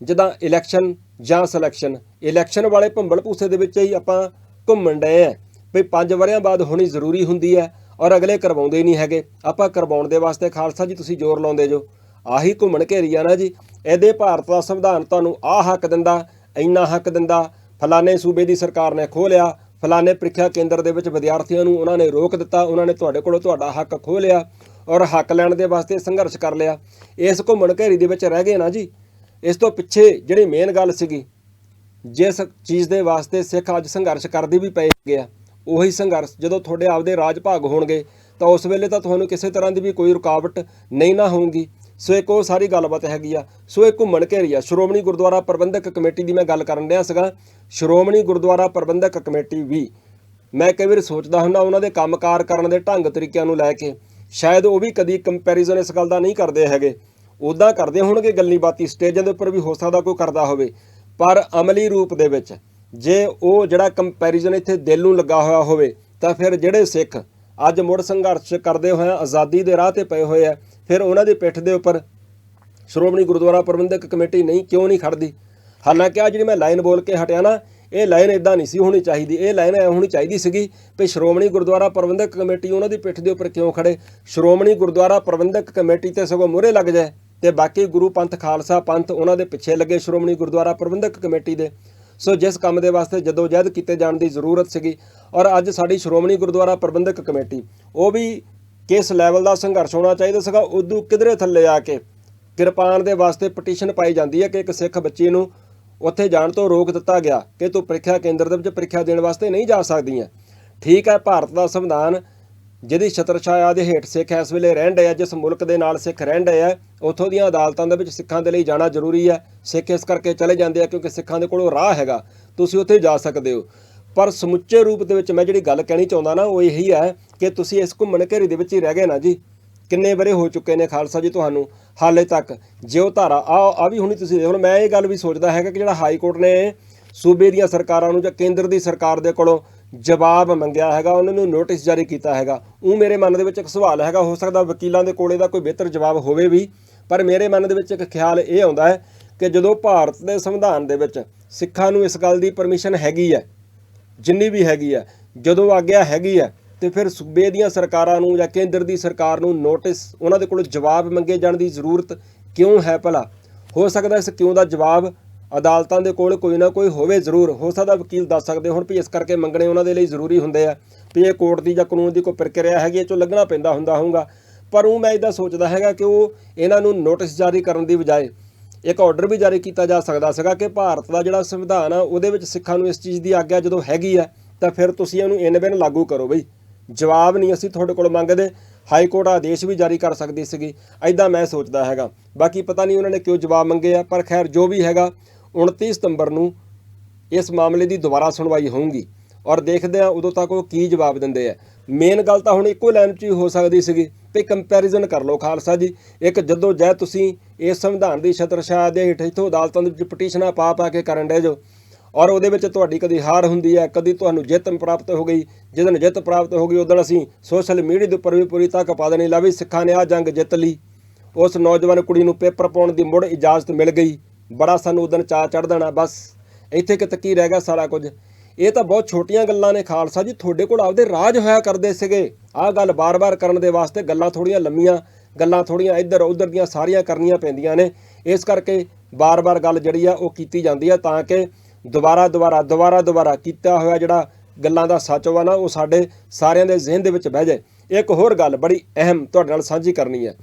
[SPEAKER 1] ਜਿੱਦਾਂ ਇਲੈਕਸ਼ਨ ਜਾਂ ਸਿਲੈਕਸ਼ਨ ਇਲੈਕਸ਼ਨ ਵਾਲੇ ਭੰਬਲ ਭੂਸੇ ਦੇ ਵਿੱਚ ਹੀ ਆਪਾਂ ਘੁੰਮਣ ਡਏ ਆ। ਵੀ ਪੰਜ ਵਰਿਆਂ ਬਾਅਦ ਹੋਣੀ ਜ਼ਰੂਰੀ ਹੁੰਦੀ ਹੈ ਔਰ ਅਗਲੇ ਕਰਵਾਉਂਦੇ ਨਹੀਂ ਹੈਗੇ। ਆਪਾਂ ਕਰਵਾਉਣ ਦੇ ਵਾਸਤੇ ਖਾਲਸਾ ਜੀ, ਤੁਸੀਂ ਜ਼ੋਰ ਲਾਉਂਦੇ ਜੋ। ਆਹੀ ਘੁੰਮਣ ਘੇਰੀ ਆ ਨਾ ਜੀ। ਇਹਦੇ ਭਾਰਤ ਦਾ ਸੰਵਿਧਾਨ ਤੁਹਾਨੂੰ ਆਹ ਹੱਕ ਦਿੰਦਾ, ਇੰਨਾ ਹੱਕ ਦਿੰਦਾ। ਫਲਾਣੇ ਸੂਬੇ ਦੀ ਸਰਕਾਰ ਨੇ ਖੋਹ ਲਿਆ ਫਲਾਣੇ ਪ੍ਰੀਖਿਆ ਕੇਂਦਰ ਦੇ ਵਿੱਚ ਵਿਦਿਆਰਥੀਆਂ ਨੂੰ ਉਹਨਾਂ ਨੇ ਰੋਕ ਦਿੱਤਾ, ਉਹਨਾਂ ਨੇ ਤੁਹਾਡੇ ਕੋਲੋਂ ਤੁਹਾਡਾ ਹੱਕ ਖੋਹ ਲਿਆ ਔਰ ਹੱਕ ਲੈਣ ਦੇ ਵਾਸਤੇ ਸੰਘਰਸ਼ ਕਰ ਲਿਆ। ਇਸ ਘੁੰਮਣ ਘੇਰੀ ਦੇ ਵਿੱਚ ਰਹਿ ਗਏ ਨਾ ਜੀ। ਇਸ ਤੋਂ ਪਿੱਛੇ ਜਿਹੜੀ ਮੇਨ ਗੱਲ ਸੀਗੀ, ਜਿਸ ਚੀਜ਼ ਦੇ ਵਾਸਤੇ ਸਿੱਖ ਅੱਜ ਸੰਘਰਸ਼ ਕਰਦੇ ਵੀ ਪਏ ਹੈਗੇ ਆ, ਉਹੀ ਸੰਘਰਸ਼, ਜਦੋਂ ਤੁਹਾਡੇ ਆਪਦੇ ਰਾਜ ਭਾਗ ਹੋਣਗੇ, ਤਾਂ ਉਸ ਵੇਲੇ ਤਾਂ ਤੁਹਾਨੂੰ ਕਿਸੇ ਤਰ੍ਹਾਂ ਦੀ ਵੀ ਕੋਈ ਰੁਕਾਵਟ ਨਹੀਂ ਨਾ ਹੋਊਗੀ। ਸੋ ਇੱਕ ਉਹ ਸਾਰੀ ਗੱਲਬਾਤ ਹੈਗੀ ਆ। ਸੋ ਇਹ ਘੁੰਮਣ ਘੇਰੀ ਆ। ਸ਼੍ਰੋਮਣੀ ਗੁਰਦੁਆਰਾ ਪ੍ਰਬੰਧਕ ਕਮੇਟੀ ਦੀ ਮੈਂ ਗੱਲ ਕਰਨ ਡਿਆ ਸੀਗਾ। ਸ਼੍ਰੋਮਣੀ ਗੁਰਦੁਆਰਾ ਪ੍ਰਬੰਧਕ ਕਮੇਟੀ ਵੀ। ਮੈਂ ਕਈ ਵਾਰ ਸੋਚਦਾ ਹੁੰਦਾ ਉਹਨਾਂ ਦੇ ਕੰਮਕਾਰ ਕਰਨ ਦੇ ਢੰਗ ਤਰੀਕਿਆਂ ਨੂੰ ਲੈ ਕੇ। ਸ਼ਾਇਦ ਉਹ ਵੀ ਕਦੀ ਕੰਪੈਰੀਜ਼ਨ ਇਸ ਗੱਲ ਦਾ ਨਹੀਂ ਕਰਦੇ ਹੈਗੇ। ਉਦਾਂ ਕਰਦੇ ਹੋਣਗੇ ਗੱਲੀ ਬਾਤੀ ਸਟੇਜਾਂ ਦੇ ਉੱਪਰ ਵੀ ਹੋ ਸਕਦਾ ਕੋਈ ਕਰਦਾ ਹੋਵੇ, ਪਰ ਅਮਲੀ ਰੂਪ ਦੇ ਵਿੱਚ ਜੇ ਉਹ ਜਿਹੜਾ ਕੰਪੈਰੀਜ਼ਨ ਇੱਥੇ ਦਿਲ ਨੂੰ ਲੱਗਾ ਹੋਇਆ ਹੋਵੇ, ਤਾਂ ਫਿਰ ਜਿਹੜੇ ਸਿੱਖ ਅੱਜ ਮੁੜ ਸੰਘਰਸ਼ ਕਰਦੇ ਹੋਏ ਆਜ਼ਾਦੀ ਦੇ ਰਾਹ ਤੇ ਪਏ ਹੋਏ ਆ, ਫਿਰ ਉਹਨਾਂ ਦੀ ਪਿੱਠ ਦੇ ਉੱਪਰ ਸ਼੍ਰੋਮਣੀ ਗੁਰਦੁਆਰਾ ਪ੍ਰਬੰਧਕ ਕਮੇਟੀ ਨਹੀਂ, ਕਿਉਂ ਨਹੀਂ ਖੜਦੀ ਹਾਲਾਂਕਿ ਆ ਜਿਹੜੀ ਮੈਂ ਲਾਈਨ ਬੋਲ ਕੇ ਹਟਿਆ ਨਾ, ਇਹ ਲਾਈਨ ਇਦਾਂ ਨਹੀਂ ਸੀ ਹੋਣੀ ਚਾਹੀਦੀ, ਇਹ ਲਾਈਨ ਐ ਹੋਣੀ ਚਾਹੀਦੀ ਸੀਗੀ ਵੀ ਸ਼੍ਰੋਮਣੀ ਗੁਰਦੁਆਰਾ ਪ੍ਰਬੰਧਕ ਕਮੇਟੀ ਉਹਨਾਂ ਦੀ ਪਿੱਠ ਦੇ ਉੱਪਰ ਕਿਉਂ ਖੜੇ ਸ਼੍ਰੋਮਣੀ ਗੁਰਦੁਆਰਾ ਪ੍ਰਬੰਧਕ ਕਮੇਟੀ ਤੇ ਸਗੋਂ ਮੂਹਰੇ ਲੱਗ ਜਾਏ। ਤੇ ਬਾਕੀ ਗੁਰੂ ਪੰਥ ਖਾਲਸਾ ਪੰਥ ਉਹਨਾਂ ਦੇ ਪਿੱਛੇ ਲੱਗੇ ਸ਼੍ਰੋਮਣੀ ਗੁਰਦੁਆਰਾ ਪ੍ਰਬੰਧਕ ਕਮੇਟੀ ਦੇ। ਸੋ ਜਿਸ ਕੰਮ ਦੇ ਵਾਸਤੇ ਜਦੋਂ ਜਹਿਦ ਕੀਤੇ ਜਾਣ ਦੀ ਜ਼ਰੂਰਤ ਸੀਗੀ ਔਰ ਅੱਜ ਸਾਡੀ ਸ਼੍ਰੋਮਣੀ ਗੁਰਦੁਆਰਾ ਪ੍ਰਬੰਧਕ ਕਮੇਟੀ, ਉਹ ਵੀ ਕਿਸ ਲੈਵਲ ਦਾ ਸੰਘਰਸ਼ ਹੋਣਾ ਚਾਹੀਦਾ ਸੀਗਾ, ਉਦੋਂ ਕਿਧਰੇ ਥੱਲੇ ਆ ਕੇ ਕਿਰਪਾਨ ਦੇ ਵਾਸਤੇ ਪਟੀਸ਼ਨ ਪਾਈ ਜਾਂਦੀ ਹੈ ਕਿ ਇੱਕ ਸਿੱਖ ਬੱਚੀ ਨੂੰ ਉੱਥੇ ਜਾਣ ਤੋਂ ਰੋਕ ਦਿੱਤਾ ਗਿਆ ਕਿ ਤੂੰ ਪ੍ਰੀਖਿਆ ਕੇਂਦਰ ਦੇ ਵਿੱਚ ਪ੍ਰੀਖਿਆ ਦੇਣ ਵਾਸਤੇ ਨਹੀਂ ਜਾ ਸਕਦੀਆਂ ਠੀਕ ਹੈ, ਭਾਰਤ ਦਾ ਸੰਵਿਧਾਨ ਜਿਹਦੀ ਛਤਰ ਛਾਇਆ ਦੇ ਹੇਠ ਸਿੱਖ ਇਸ ਵੇਲੇ ਰਹਿਣ ਡਏ ਆ, ਜਿਸ ਮੁਲਕ ਦੇ ਨਾਲ ਸਿੱਖ ਰਹਿਣ ਰਹੇ ਆ, ਉੱਥੋਂ ਦੀਆਂ ਅਦਾਲਤਾਂ ਦੇ ਵਿੱਚ ਸਿੱਖਾਂ ਦੇ ਲਈ ਜਾਣਾ ਜ਼ਰੂਰੀ ਹੈ ਸਿੱਖ ਇਸ ਕਰਕੇ ਚਲੇ ਜਾਂਦੇ ਆ ਕਿਉਂਕਿ ਸਿੱਖਾਂ ਦੇ ਕੋਲੋਂ ਰਾਹ ਹੈਗਾ, ਤੁਸੀਂ ਉੱਥੇ ਜਾ ਸਕਦੇ ਹੋ। ਪਰ ਸਮੁੱਚੇ ਰੂਪ ਦੇ ਵਿੱਚ ਮੈਂ ਜਿਹੜੀ ਗੱਲ ਕਹਿਣੀ ਚਾਹੁੰਦਾ ਨਾ, ਉਹ ਇਹੀ ਹੈ ਕਿ ਤੁਸੀਂ ਇਸ ਘੁੰਮਣ ਘੇਰੀ ਦੇ ਵਿੱਚ ਹੀ ਰਹਿ ਗਏ ਨਾ ਜੀ। ਕਿੰਨੇ ਬਰੇ ਹੋ ਚੁੱਕੇ ਨੇ ਖਾਲਸਾ ਜੀ ਤੁਹਾਨੂੰ, ਹਾਲੇ ਤੱਕ। ਜੇ ਉਹ ਧਾਰਾ, ਆ ਆ ਵੀ ਹੁਣੀ ਤੁਸੀਂ ਦੇਖ ਲਓ ਮੈਂ ਇਹ ਗੱਲ ਵੀ ਸੋਚਦਾ ਹੈਗਾ ਕਿ ਜਿਹੜਾ ਹਾਈ ਕੋਰਟ ਨੇ ਸੂਬੇ ਦੀਆਂ ਸਰਕਾਰਾਂ ਨੂੰ ਜਾਂ ਕੇਂਦਰ ਦੀ ਸਰਕਾਰ ਦੇ ਕੋਲੋਂ ਜਵਾਬ ਮੰਗਿਆ ਹੈਗਾ, ਉਹਨਾਂ ਨੂੰ ਨੋਟਿਸ ਜਾਰੀ ਕੀਤਾ ਹੈਗਾ। ਉਹ ਮੇਰੇ ਮਨ ਦੇ ਵਿੱਚ ਇੱਕ ਸਵਾਲ ਹੈਗਾ, ਹੋ ਸਕਦਾ ਵਕੀਲਾਂ ਦੇ ਕੋਲੇ ਦਾ ਕੋਈ ਬਿਹਤਰ ਜਵਾਬ ਹੋਵੇ ਵੀ, ਪਰ ਮੇਰੇ ਮਨ ਦੇ ਵਿੱਚ ਇੱਕ ਖਿਆਲ ਇਹ ਆਉਂਦਾ ਹੈ ਕਿ ਜਦੋਂ ਭਾਰਤ ਦੇ ਸੰਵਿਧਾਨ ਦੇ ਵਿੱਚ ਸਿੱਖਾਂ ਨੂੰ ਇਸ ਗੱਲ ਦੀ ਪਰਮਿਸ਼ਨ ਹੈਗੀ ਹੈ, ਜਿੰਨੀ ਵੀ ਹੈਗੀ ਹੈ, ਜਦੋਂ ਆਗਿਆ ਹੈਗੀ ਹੈ, ਤੇ ਫਿਰ ਸੂਬੇ ਦੀਆਂ ਸਰਕਾਰਾਂ ਨੂੰ ਜਾਂ ਕੇਂਦਰ ਦੀ ਸਰਕਾਰ ਨੂੰ ਨੋਟਿਸ ਉਹਨਾਂ ਦੇ ਕੋਲ ਜਵਾਬ ਮੰਗੇ ਜਾਣ ਦੀ ਜ਼ਰੂਰਤ ਕਿਉਂ ਹੈ ਭਲਾ? ਹੋ ਸਕਦਾ ਇਸ ਕਿਉਂ ਦਾ ਜਵਾਬ ਅਦਾਲਤਾਂ ਦੇ ਕੋਲ ਕੋਈ ਨਾ ਕੋਈ ਹੋਵੇ ਜ਼ਰੂਰ। ਹੋ ਸਕਦਾ ਵਕੀਲ ਦੱਸ ਸਕਦੇ ਹੁਣ ਵੀ ਇਸ ਕਰਕੇ ਮੰਗਣੇ ਉਹਨਾਂ ਦੇ ਲਈ ਜ਼ਰੂਰੀ ਹੁੰਦੇ ਆ ਵੀ ਇਹ ਕੋਰਟ ਦੀ ਜਾਂ ਕਾਨੂੰਨ ਦੀ ਕੋਈ ਪ੍ਰਕਿਰਿਆ ਹੈਗੀ ਇਹ ਚੋਂ ਲੱਗਣਾ ਪੈਂਦਾ ਹੁੰਦਾ ਹੋਊਗਾ। ਪਰ ਉਹ ਮੈਂ ਇਦਾਂ ਸੋਚਦਾ ਹੈਗਾ ਕਿ ਉਹ ਇਹਨਾਂ ਨੂੰ ਨੋਟਿਸ ਜਾਰੀ ਕਰਨ ਦੀ ਬਜਾਏ ਇੱਕ ਆਰਡਰ ਵੀ ਜਾਰੀ ਕੀਤਾ ਜਾ ਸਕਦਾ ਸੀਗਾ ਕਿ ਭਾਰਤ ਦਾ ਜਿਹੜਾ ਸੰਵਿਧਾਨ ਆ, ਉਹਦੇ ਵਿੱਚ ਸਿੱਖਾਂ ਨੂੰ ਇਸ ਚੀਜ਼ ਦੀ ਆਗਿਆ ਜਦੋਂ ਹੈਗੀ ਆ, ਤਾਂ ਫਿਰ ਤੁਸੀਂ ਇਹਨੂੰ ਇਨ ਬਿਨ ਲਾਗੂ ਕਰੋ ਬਈ। ਜਵਾਬ ਨਹੀਂ ਅਸੀਂ ਤੁਹਾਡੇ ਕੋਲ ਮੰਗਦੇ, ਹਾਈ ਕੋਰਟ ਆਦੇਸ਼ ਵੀ ਜਾਰੀ ਕਰ ਸਕਦੀ ਸੀਗੀ। ਐਦਾਂ ਮੈਂ ਸੋਚਦਾ ਹੈਗਾ। ਬਾਕੀ ਪਤਾ ਨਹੀਂ ਉਹਨਾਂ ਨੇ ਕਿਉਂ ਜਵਾਬ ਮੰਗੇ ਆ, ਪਰ ਖੈਰ ਜੋ ਵੀ ਹੈਗਾ 29 ਸਤੰਬਰ ਨੂੰ ਇਸ ਮਾਮਲੇ ਦੀ ਦੁਬਾਰਾ ਸੁਣਵਾਈ ਹੋਊਗੀ ਔਰ ਦੇਖਦੇ ਆ ਉਦੋਂ ਤੱਕ ਉਹ ਕੀ ਜਵਾਬ ਦਿੰਦੇ ਆ। ਮੇਨ ਗੱਲ ਤਾਂ ਹੁਣ ਇੱਕੋ ਲਾਈਨ 'ਚ ਹੀ ਹੋ ਸਕਦੀ ਸੀਗੀ ਤੇ ਕੰਪੈਰੀਜ਼ਨ ਕਰ ਲਓ ਖਾਲਸਾ ਜੀ। ਇੱਕ ਜਦੋਂ ਜੈ ਤੁਸੀਂ ਇਸ ਸੰਵਿਧਾਨ ਦੀ ਛਤਰਛਾਇਆ ਦੇ ਹੇਠ ਇਥੋਂ ਅਦਾਲਤਾਂ ਦੇ ਵਿੱਚ ਪਟੀਸ਼ਨਾਂ ਪਾ ਪਾ ਕੇ ਕਰਨ ਡੇ ਜੋ ਔਰ ਉਹਦੇ ਵਿੱਚ ਤੁਹਾਡੀ ਕਦੀ ਹਾਰ ਹੁੰਦੀ ਹੈ, ਕਦੀ ਤੁਹਾਨੂੰ ਜਿੱਤ ਪ੍ਰਾਪਤ ਹੋ ਗਈ। ਜਦੋਂ ਜਿੱਤ ਪ੍ਰਾਪਤ ਹੋ ਗਈ ਉਦੋਂ ਅਸੀਂ ਸੋਸ਼ਲ ਮੀਡੀਆ ਦੇ ਉੱਪਰ ਵੀ ਪੂਰੀ ਤੱਕ ਪਾ ਦੇਣੀ। ਲਾ ਵੀ ਸਿੱਖਾਂ ਨੇ ਆ ਜੰਗ ਜਿੱਤ ਲਈ। ਉਸ ਨੌਜਵਾਨ ਕੁੜੀ ਨੂੰ ਪੇਪਰ ਪਾਉਣ ਦੀ ਮੁੜ ਇਜਾਜ਼ਤ ਮਿਲ ਗਈ। ਬੜਾ ਸਾਨੂੰ ਉਦੋਂ ਚਾਅ ਚੜ ਦੇਣਾ, ਬਸ। ਇੱਥੇ ਕਿ ਤੱਕੀ ਰਹਿ ਗਿਆ ਸਾਰਾ ਕੁਝ। ਇਹ ਤਾਂ ਬਹੁਤ ਛੋਟੀਆਂ ਗੱਲਾਂ ਨੇ ਖਾਲਸਾ ਜੀ, ਤੁਹਾਡੇ ਕੋਲ ਆਪਦੇ ਰਾਜ ਹੋਇਆ ਕਰਦੇ ਸੀਗੇ। ਆਹ ਗੱਲ ਬਾਰ-ਬਾਰ ਕਰਨ ਦੇ ਵਾਸਤੇ ਗੱਲਾਂ ਥੋੜੀਆਂ ਲੰਮੀਆਂ, ਗੱਲਾਂ ਥੋੜੀਆਂ ਇੱਧਰ ਉੱਧਰ ਦੀਆਂ ਸਾਰੀਆਂ ਕਰਨੀਆਂ ਪੈਂਦੀਆਂ ਨੇ। ਇਸ ਕਰਕੇ ਬਾਰ-ਬਾਰ ਗੱਲ ਜਿਹੜੀ ਆ, ਉਹ ਕੀਤੀ ਜਾਂਦੀ ਆ, ਤਾਂ ਕਿ ਦੁਬਾਰਾ ਦੁਬਾਰਾ ਦੁਬਾਰਾ ਦੁਬਾਰਾ ਕੀਤਾ ਹੋਇਆ ਜਿਹੜਾ ਗੱਲਾਂ ਦਾ ਸੱਚ ਵਾ ਨਾ, ਉਹ ਸਾਡੇ ਸਾਰਿਆਂ ਦੇ ਜ਼ਿਹਨ ਦੇ ਵਿੱਚ ਬਹਿ ਜਾਏ। ਇੱਕ ਹੋਰ ਗੱਲ ਬੜੀ ਅਹਿਮ ਤੁਹਾਡੇ ਨਾਲ ਸਾਂਝੀ ਕਰਨੀ ਹੈ